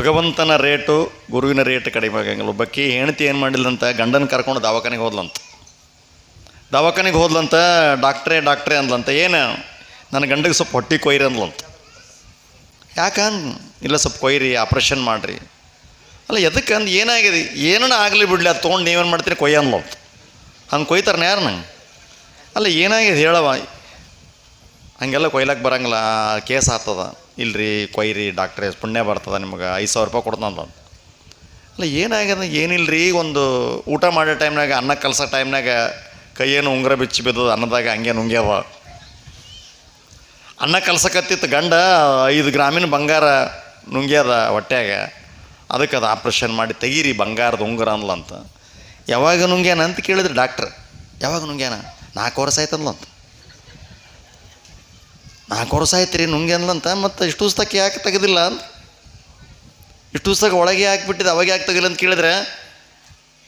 ಭಗವಂತನ ರೇಟು ಗುರುವಿನ ರೇಟ್ ಕಡಿಮೆ ಆಗಂಗಿಲ್ಲ. ಒಬ್ಬಕ್ಕಿ ಹೆಂಡತಿ ಏನು ಮಾಡಿಲ್ಲಂತ ಗಂಡನ ಕರ್ಕೊಂಡು ದವಾಖಾನೆಗೆ ಹೋದ್ಲಂತ. ದವಾಖಾನೆಗೆ ಹೋದ್ಲಂತ ಡಾಕ್ಟ್ರೇ ಡಾಕ್ಟ್ರೇ ಅಂದ್ಲಂತ. ಏನು? ನನ್ನ ಗಂಡಗೆ ಸ್ವಲ್ಪ ಹೊಟ್ಟೆ ಕೊಯ್ರಿ ಅಂದ್ಲಂತ. ಯಾಕಂದ್ ಇಲ್ಲ ಸ್ವಲ್ಪ ಕೊಯ್ರಿ, ಆಪ್ರೇಷನ್ ಮಾಡಿರಿ. ಅಲ್ಲ ಎದಕ್ಕೆ ಅಂದ್? ಏನಾಗಿದೆ? ಏನನ್ನ ಆಗಲಿ ಬಿಡಲಿ, ಅದು ತೊಗೊಂಡು ನೀವೇನು ಮಾಡ್ತೀರಿ? ಕೊಯ್ಯ ಅಂದ್ಲಂತ. ಹಂಗೆ ಕೊಯ್ತಾರನ ಯಾರು ನಂಗೆ ಅಲ್ಲ ಏನಾಗಿದೆ ಹೇಳವ ಹಂಗೆಲ್ಲ ಕೊಯ್ಲಕ್ಕೆ ಬರೋಂಗಿಲ್ಲ. ಕೇಸ್ ಆಗ್ತದ. ಇಲ್ರಿ, ಕೊಯ್ರಿ, ಡಾಕ್ಟ್ರೇ, ಪುಣ್ಯ ಬರ್ತದೆ ನಿಮಗೆ. ಐದು ಸಾವಿರ ರೂಪಾಯಿ ಅಂತ ಅಲ್ಲ, ಏನಾಗ್ಯದ, ಏನಿಲ್ರಿ, ಒಂದು ಊಟ ಮಾಡೋ ಟೈಮ್ನಾಗ, ಅನ್ನ ಕಲಸೋ ಟೈಮ್ನಾಗ ಕೈಯೇನು ಉಂಗುರ ಬಿಚ್ಚಿ ಬಿದ್ದದ, ಅನ್ನದಾಗ ಹಂಗೆ ನುಂಗ್ಯವ? ಅನ್ನ ಕಲ್ಸಕತ್ತಿತ್ತು ಗಂಡ, ಐದು ಗ್ರಾಮೀಣ ಬಂಗಾರ ನುಂಗ್ಯದ ಹೊಟ್ಯಾಗ. ಅದಕ್ಕೆ ಅದು ಆಪ್ರೇಷನ್ ಮಾಡಿ ತೆಗೀರಿ, ಬಂಗಾರದ ಉಂಗುರ ಅಂದ್ಲಂತ. ಯಾವಾಗ ನುಂಗ್ಯಾನ ಅಂತ ಕೇಳಿದ್ರಿ ಡಾಕ್ಟ್ರ್. ಯಾವಾಗ ನುಂಗ್ಯಾನ? ನಾಲ್ಕು ವರ್ಷ ಆಯ್ತಂದ್ಲಂತ. ನಾಲ್ಕು ವರ್ಷ ಆಯ್ತು ರೀ ನುಂಗ್ಯಾನ್ಲಂತ ಮತ್ತು ಇಷ್ಟು ಪುಸ್ತಕ ಯಾಕೆ ತೆಗೆದಿಲ್ಲ ಅಂತ. ಇಷ್ಟು ಪುಸ್ತಕ ಒಳಗೆ ಹಾಕ್ಬಿಟ್ಟಿದ್ದು ಅವಾಗ ಯಾಕೆ ತೆಗಿಲ್ಲ ಅಂತ ಕೇಳಿದ್ರೆ,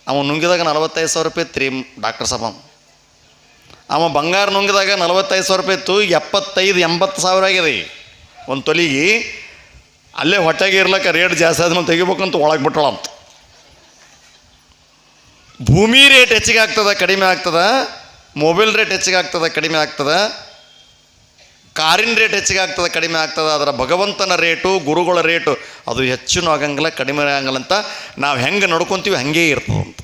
ಅವ ನುಂಗಿದಾಗ ನಲವತ್ತೈದು ಸಾವಿರ ರೂಪಾಯಿ ಇತ್ತು ಡಾಕ್ಟರ್ ಸಾಬ ಅವ ಬಂಗಾರ ನುಂಗಿದಾಗ ನಲವತ್ತೈದು ಸಾವಿರ ರೂಪಾಯಿ ಇತ್ತು, ಎಪ್ಪತ್ತೈದು, ಎಂಬತ್ತು ಸಾವಿರ ಆಗಿದೆ ಒಂದು ತೊಲಿಗೆ ಅಲ್ಲೇ ಹೊಟ್ಟೆಗೆ ಇರ್ಲಕ್ಕ ರೇಟ್ ಜಾಸ್ತಿ ಆದ್ಮೇಲೆ ತೆಗಿಬೇಕಂತ ಒಳಗೆ ಬಿಟ್ಟಳಂತ ಭೂಮಿ ರೇಟ್ ಹೆಚ್ಚಿಗೆ ಆಗ್ತದ, ಕಡಿಮೆ ಆಗ್ತದ ಮೊಬೈಲ್ ರೇಟ್ ಹೆಚ್ಚಿಗೆ ಆಗ್ತದ, ಕಡಿಮೆ ಆಗ್ತದ. ಕಾರಿನ ರೇಟ್ ಹೆಚ್ಚಿಗೆ ಆಗ್ತದೆ, ಕಡಿಮೆ ಆಗ್ತದೆ, ಅದರ ಭಗವಂತನ ರೇಟು, ಗುರುಗಳ ರೇಟು, ಅದು ಹೆಚ್ಚು ಆಗಂಗಿಲ್ಲ, ಕಡಿಮೆ ಆಗಂಗಿಲ್ಲ ಅಂತ ನಾವು ಹೆಂಗೆ ನಡ್ಕೊತೀವಿ ಇರ್ತದೆ ಅಂತ.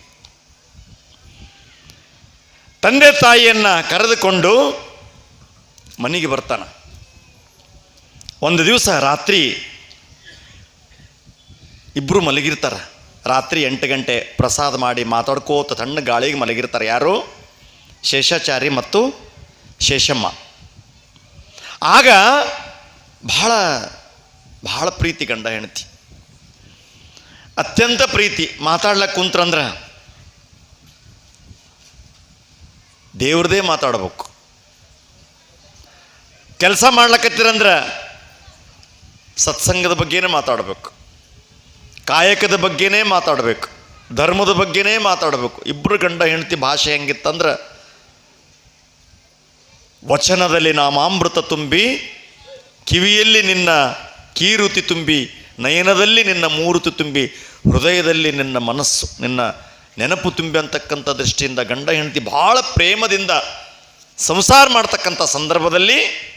ತಂದೆ ತಾಯಿಯನ್ನು ಕರೆದುಕೊಂಡು ಮನೆಗೆ ಬರ್ತಾನ. ಒಂದು ದಿವಸ ರಾತ್ರಿ ಇಬ್ಬರು ಮಲಗಿರ್ತಾರೆ. ರಾತ್ರಿ ಎಂಟು ಗಂಟೆ ಪ್ರಸಾದ ಮಾಡಿ ಮಾತಾಡ್ಕೋತ ತಣ್ಣ ಗಾಳಿಗೆ ಮಲಗಿರ್ತಾರೆ ಯಾರು? ಶೇಷಾಚಾರಿ ಮತ್ತು ಶೇಷಮ್ಮ. ಆಗ ಬಹಳ ಬಹಳ ಪ್ರೀತಿ ಗಂಡ ಹೆಂಡತಿ. ಅತ್ಯಂತ ಪ್ರೀತಿ ಮಾತಾಡ್ಲಕ್ಕೆ ಕುಂತ್ರಂದ್ರೆ ದೇವ್ರದೇ ಮಾತಾಡ್ಬೇಕು. ಕೆಲಸ ಮಾಡ್ಲಕತ್ತೀರಂದ್ರೆ ಸತ್ಸಂಗದ ಬಗ್ಗೆನೇ ಮಾತಾಡಬೇಕು. ಕಾಯಕದ ಬಗ್ಗೆನೇ ಮಾತಾಡಬೇಕು. ಧರ್ಮದ ಬಗ್ಗೆನೇ ಮಾತಾಡಬೇಕು. ಇಬ್ಬರು ಗಂಡ ಹೆಂಡತಿ ಭಾಷೆ ಹೆಂಗಿತ್ತಂದ್ರೆ ವಚನದಲ್ಲಿ ನಾಮಾಮೃತ ತುಂಬಿ, ಕಿವಿಯಲ್ಲಿ ನಿನ್ನ ಕೀರುತಿ ತುಂಬಿ, ನಯನದಲ್ಲಿ ನಿನ್ನ ಮೂರುತಿ ತುಂಬಿ, ಹೃದಯದಲ್ಲಿ ನಿನ್ನ ಮನಸ್ಸು, ನಿನ್ನ ನೆನಪು ತುಂಬಿ ಅಂತಕ್ಕಂಥ ದೃಷ್ಟಿಯಿಂದ ಗಂಡ ಹೆಂಡತಿ ಭಾಳ ಪ್ರೇಮದಿಂದ ಸಂಸಾರ ಮಾಡ್ತಕ್ಕಂಥ ಸಂದರ್ಭದಲ್ಲಿ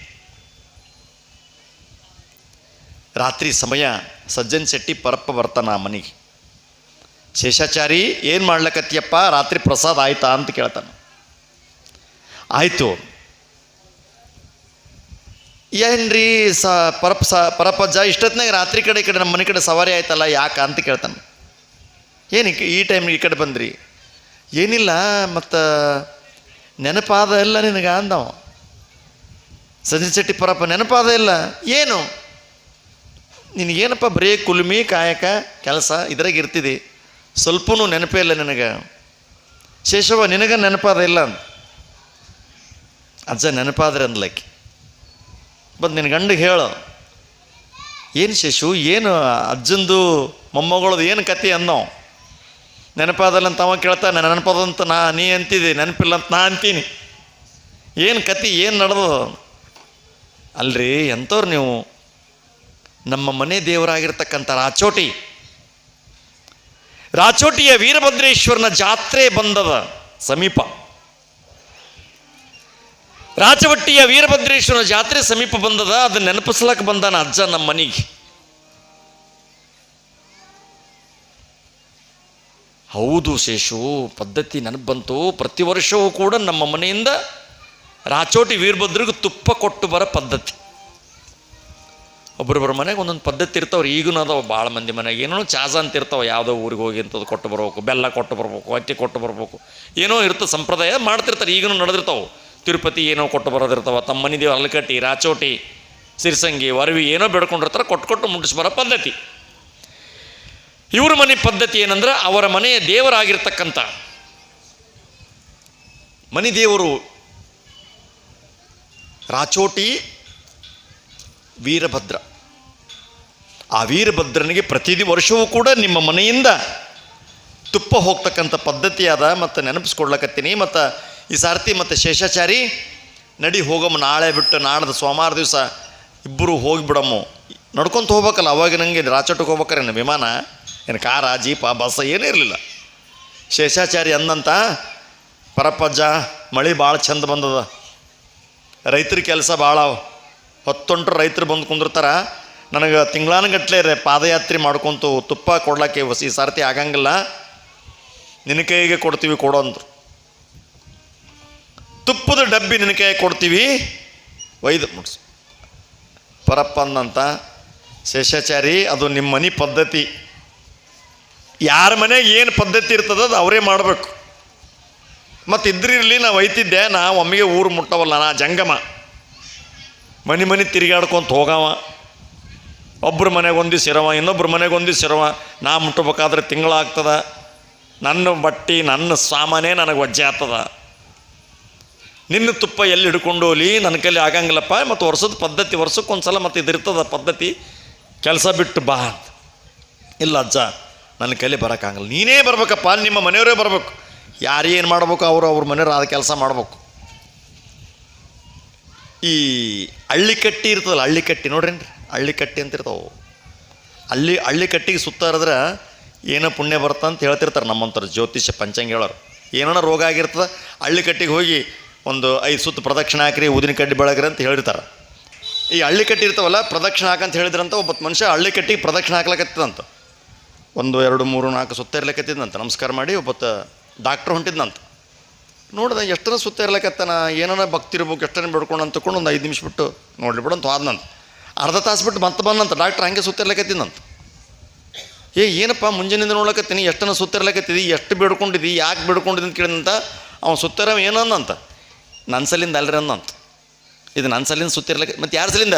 ರಾತ್ರಿ ಸಮಯ ಸಜ್ಜನ್ ಶೆಟ್ಟಿ ಪರಪ್ಪ ಬರ್ತಾನ ಆ ಮನೆಗೆ. ಶೇಷಾಚಾರಿ, ಏನು ಮಾಡ್ಲಕತ್ತಿಯಪ್ಪ? ರಾತ್ರಿ ಪ್ರಸಾದ ಆಯ್ತಾ ಅಂತ ಕೇಳ್ತಾನೆ. ಆಯಿತು ಏನ್ರಿ ಸ ಪರಪ್ ಸ ಪರಪಜ್ಜ ಇಷ್ಟೊತ್ತಿನಾಗ ರಾತ್ರಿ ಕಡೆ ಈ ಕಡೆ ನಮ್ಮ ಮನೆ ಕಡೆ ಸವಾರಿ ಆಯ್ತಲ್ಲ, ಯಾಕ ಅಂತ ಕೇಳ್ತಾನೆ. ಏನು ಈ- ಟೈಮ್ ಈ ಕಡೆ ಬಂದ್ರಿ? ಏನಿಲ್ಲ, ಮತ್ತು ನೆನಪಾದ ಇಲ್ಲ ನಿನಗೆ ಅಂದವ. ಸಂಜೆ ಶೆಟ್ಟಿ ಪರಪ್ಪ ನೆನಪಾದ ಇಲ್ಲ. ಏನು? ನಿನಗೇನಪ್ಪ ಬರೀ ಕುಲ್ಮಿ, ಕಾಯಕ, ಕೆಲಸ ಇದ್ರಾಗ ಇರ್ತಿದೆ. ಸ್ವಲ್ಪನೂ ನೆನಪೇ ಇಲ್ಲ ನಿನಗೆ. ಶೇಷವ ನಿನಗೆ ನೆನಪಾದ ಇಲ್ಲ ಅಜ್ಜ ನೆನಪಾದ್ರೆ ಅಂದ್ಲಕ್ಕಿ. ಬಂದು ನಿನ್ನ ಗಂಡಿಗೆ ಹೇಳು. ಏನು ಶಿಶು, ಏನು ಅಜ್ಜಂದು ಮೊಮ್ಮಗಳದು ಏನು ಕತೆ ಅನ್ನೋ? ನೆನಪಾದಲ್ಲಂತ ಅವ ಕೇಳ್ತಾನೆ ನೆನಪದಂತ ನಾ, ನೀ ಅಂತಿದ್ದೆ ನೆನಪಿಲ್ಲ ಅಂತ ನಾ ಅಂತೀನಿ. ಏನು ಕತೆ ಏನು ನಡೆದು ಅಲ್ರಿ, ಎಂಥವ್ರು ನೀವು? ನಮ್ಮ ಮನೆ ದೇವರಾಗಿರ್ತಕ್ಕಂಥ ರಾಚೋಟಿ. ರಾಚೋಟಿಯ ವೀರಭದ್ರೇಶ್ವರನ ಜಾತ್ರೆ ಬಂದದ ಸಮೀಪ. ರಾಚವಟ್ಟಿಯ ವೀರಭದ್ರೇಶ್ವರ ಜಾತ್ರೆ ಸಮೀಪ ಬಂದದ, ಅದನ್ನ ನೆನಪಿಸ್ಲಕ್ಕೆ ಬಂದಾನ ಅಜ್ಜ ನಮ್ಮ ಮನೆಗೆ. ಹೌದು ಶೇಷು, ಪದ್ಧತಿ ನೆನಪು ಬಂತು. ಪ್ರತಿ ವರ್ಷವೂ ಕೂಡ ನಮ್ಮ ಮನೆಯಿಂದ ರಾಚೋಟಿ ವೀರಭದ್ರಿಗೆ ತುಪ್ಪ ಕೊಟ್ಟು ಬರೋ ಪದ್ಧತಿ. ಒಬ್ಬರೊಬ್ಬರ ಮನೆಗೆ ಒಂದೊಂದು ಪದ್ಧತಿ ಇರ್ತಾವ್ರು. ಈಗೂ ಅದಾವ ಭಾಳ ಮಂದಿ ಮನೆಗೆ. ಏನೋ ಚಾಜ ಅಂತ ಇರ್ತಾವೆ. ಯಾವುದೋ ಊರಿಗೆ ಹೋಗಿ ಅಂಥದ್ದು ಕೊಟ್ಟು ಬರ್ಬೇಕು. ಬೆಲ್ಲ ಕೊಟ್ಟು ಬರ್ಬೇಕು. ಅಕ್ಕಿ ಕೊಟ್ಟು ಬರ್ಬೇಕು. ಏನೋ ಇರ್ತದೆ ಸಂಪ್ರದಾಯ ಮಾಡ್ತಿರ್ತಾರೆ. ಈಗೂ ನಡೆದಿರ್ತಾವೆ. ತಿರುಪತಿ ಏನೋ ಕೊಟ್ಟು ಬರೋದಿರ್ತಾವ ತಮ್ಮ ಮನೆ ದೇವ್ರು ಅಲಕಟ್ಟಿ, ರಾಚೋಟಿ, ಸಿರ್ಸಂಗಿ, ವರವಿ ಏನೋ ಬೇಡ್ಕೊಂಡಿರ್ತಾರೆ, ಕೊಟ್ಟು ಕೊಟ್ಟು ಮುಟ್ಟಿಸಿ ಬರೋ ಪದ್ಧತಿ. ಇವ್ರ ಮನೆ ಪದ್ಧತಿ ಏನಂದ್ರೆ ಅವರ ಮನೆಯ ದೇವರಾಗಿರ್ತಕ್ಕಂಥ. ಮನೆ ದೇವರು ರಾಚೋಟಿ, ವೀರಭದ್ರ. ಆ ವೀರಭದ್ರನಿಗೆ ಪ್ರತಿದಿ ವರ್ಷವೂ ಕೂಡ ನಿಮ್ಮ ಮನೆಯಿಂದ ತುಪ್ಪ ಹೋಗ್ತಕ್ಕಂಥ ಪದ್ಧತಿಯಾದ ಮತ್ತು ನೆನಪಿಸ್ಕೊಡ್ಲಕತ್ತೀನಿ, ಮತ್ತು ಈ ಸಾರಥಿ ಮತ್ತು ಶೇಷಾಚಾರಿ ನಡಿ ಹೋಗಮ್ಮ, ನಾಳೆ ಬಿಟ್ಟು ನಾಳೆದ ಸೋಮವಾರ ದಿವಸ ಇಬ್ಬರು ಹೋಗಿಬಿಡಮ್ಮು ನಡ್ಕೊಂತ ಹೋಗ್ಬೇಕಲ್ಲ, ಅವಾಗ ನಂಗೆ ರಾಚೋಟಕ್ಕೆ ನನ್ನ ವಿಮಾನ. ಏನು ಕಾರ, ಜೀಪ, ಬಸ್ ಏನೂ ಇರಲಿಲ್ಲ. ಶೇಷಾಚಾರಿ ಅಂದಂತ, ಪರಪ್ಪಜ್ಜ, ಮಳೆ ಭಾಳ ಚಂದ ಬಂದದ. ರೈತರ ಕೆಲಸ ಭಾಳ ಹೊತ್ತೊಂಟ್ರು ರೈತರು ಬಂದು ಕುಂದಿರ್ತಾರ. ನನಗೆ ತಿಂಗಳಾನುಗಟ್ಲೆ ಪಾದಯಾತ್ರೆ ಮಾಡ್ಕೊಂತು ತುಪ್ಪ ಕೊಡ್ಲಿಕ್ಕೆ ಈ ಸಾರ್ತಿ ಆಗಂಗಿಲ್ಲ. ನಿನ್ನ ಕೈಗೆ ಕೊಡ್ತೀವಿ ಕೊಡೋ ಅಂದ್ರು. ತುಪ್ಪದ ಡಬ್ಬಿ ನಿನ್ನ ಕೈ ಕೊಡ್ತೀವಿ. ಒಯ್ದು ಮುಟ್ಸು. ಪರಪ್ಪ ಅಂದಂತ ಶೇಷಾಚಾರಿ, ಅದು ನಿಮ್ಮ ಮನೆ ಪದ್ಧತಿ. ಯಾರ ಮನೆಗೆ ಏನು ಪದ್ಧತಿ ಇರ್ತದ ಅದು ಅವರೇ ಮಾಡಬೇಕು. ಮತ್ತು ಇದ್ರಿರಲಿ ನಾವು ಒಯ್ತಿದ್ದೆ ನಾ ಒಮ್ಮೆಗೆ ಊರು ಮುಟ್ಟವಲ್ಲ ನಾ ಜಂಗಮ. ಮನೆ ಮನೆ ತಿರುಗಾಡ್ಕೊಂತ ಹೋಗವ. ಒಬ್ಬರ ಮನೆಗೆ ಒಂದು ಸಿರವ ಇನ್ನೊಬ್ಬರ ಮನೆಗೆ ಒಂದು ಸಿರವ ನಾ ಮುಟ್ಟಬೇಕಾದ್ರೆ ತಿಂಗಳಾಗ್ತದ. ನನ್ನ ಬಟ್ಟಿ, ನನ್ನ ಸಾಮಾನೇ ನನಗೆ ವಜ್ಜೆ ಆಗ್ತದ. ನಿನ್ನ ತುಪ್ಪ ಎಲ್ಲಿ ಹಿಡ್ಕೊಂಡು ಹೋಲಿ ನನ್ನ ಕೈಲಿ ಆಗಂಗಿಲ್ಲಪ್ಪ. ಮತ್ತು ವರ್ಷದ ಪದ್ಧತಿ, ವರ್ಷಕ್ಕೊಂದ್ಸಲ ಮತ್ತು ಇದಿರ್ತದ ಪದ್ಧತಿ. ಕೆಲಸ ಬಿಟ್ಟು ಬಾ ಅಂತ. ಇಲ್ಲ ಅಜ್ಜ, ನನ್ನ ಕೈಲಿ ಬರೋಕ್ಕಾಗಲ್ಲ. ನೀನೇ ಬರ್ಬೇಕಪ್ಪ, ನಿಮ್ಮ ಮನೆಯವರೇ ಬರಬೇಕು. ಯಾರು ಏನು ಮಾಡ್ಬೇಕು, ಅವರು ಅವ್ರ ಮನೆಯವ್ರು ಆದ ಕೆಲಸ ಮಾಡ್ಬೇಕು. ಈ ಹಳ್ಳಿ ಕಟ್ಟಿ ಇರ್ತದಲ್ಲ ಹಳ್ಳಿ ಕಟ್ಟಿ ನೋಡ್ರೇನ್ರಿ? ಹಳ್ಳಿ ಕಟ್ಟಿ ಅಂತ ಅಲ್ಲಿ ಹಳ್ಳಿ ಹಳ್ಳಿ ಕಟ್ಟಿಗೆ ಸುತ್ತ ಇರಿದ್ರೆ ಏನೋ ಪುಣ್ಯ ಬರುತ್ತೆ ಅಂತ ಹೇಳ್ತಿರ್ತಾರೆ ನಮ್ಮಂಥವ್ರು ಜ್ಯೋತಿಷ್ಯ ಪಂಚಾಂಗ ಹೇಳೋರು. ಏನೋ ರೋಗ ಆಗಿರ್ತದೆ ಹಳ್ಳಿ ಕಟ್ಟಿಗೆ ಹೋಗಿ ಒಂದು ಐದು ಸುತ್ತು ಪ್ರದಕ್ಷಿಣೆ ಹಾಕ್ರಿ ಊದಿನ ಕಡ್ಡಿ ಬೆಳಗ್ರಿ ಅಂತ ಹೇಳಿರ್ತಾರೆ. ಈ ಹಳ್ಳಿ ಕಟ್ಟಿ ಇರ್ತಾವಲ್ಲ, ಪ್ರದಕ್ಷಿಣೆ ಹಾಕಂತ ಹೇಳಿದ್ರಂತ ಒಬ್ಬ ಮನುಷ್ಯ ಹಳ್ಳಿ ಕಟ್ಟಿಗೆ ಪ್ರದಕ್ಷಿಣೆ ಹಾಕ್ಲಕತ್ತದಂತ ಒಂದು, ಎರಡು, ಮೂರು, ನಾಲ್ಕು ಸುತ್ತ ಇರ್ಲಕತ್ತಿದ್ದಂತ ನಮಸ್ಕಾರ ಮಾಡಿ ಒಬ್ಬತ್ತ ಡಾಕ್ಟ್ರ್ ಹೊಂಟಿದ್ನಂತ. ನೋಡ್ದೆ ಎಷ್ಟರ ಸುತ್ತ ಇರ್ಲಕತ್ತಾನ ಏನಾರ ಭಕ್ತಿ ಇರ್ಬೇಕು, ಎಷ್ಟನ ಬಿಡ್ಕೊಂಡು ಅಂತ ತಗೊಂಡು ಒಂದು ಐದು ನಿಮಿಷ ಬಿಟ್ಟು ನೋಡ್ಲಿ ಬಿಡು ಅಂತ ಅರ್ಧ ತಾಸು ಬಿಟ್ಟು ಮತ್ತೆ ಬಂದಂತ ಡಾಕ್ಟ್ರ್ ಹಂಗೆ ಸುತ್ತ ಇರ್ಲಕತ್ತಿದ್ದಂತ ಏ, ಏನಪ್ಪ ಮುಂಜಾನಿಂದ ನೋಡ್ಲಕತ್ತೀನಿ, ಎಷ್ಟನ ಸುತ್ತಿರ್ಲಕತ್ತಿದಿ ಎಷ್ಟು ಬಿಡ್ಕೊಂಡಿದ್ದಿ ಯಾಕೆ ಬಿಡ್ಕೊಂಡಿದ್ದಂತ ಕೇಳಿದಂತ ಅವ್ನು ಸುತ್ತರವ ಏನಂದಂತ. ನನ್ನ ಸಲಿಂದ ಅಲ್ರಿ ಅಂತ ಇದು ನನ್ನ ಸಲಿಂದ ಸುತ್ತಿರ್ಲಕ್ಕ ಮತ್ತು ಯಾರ ಸಲಿಂದ?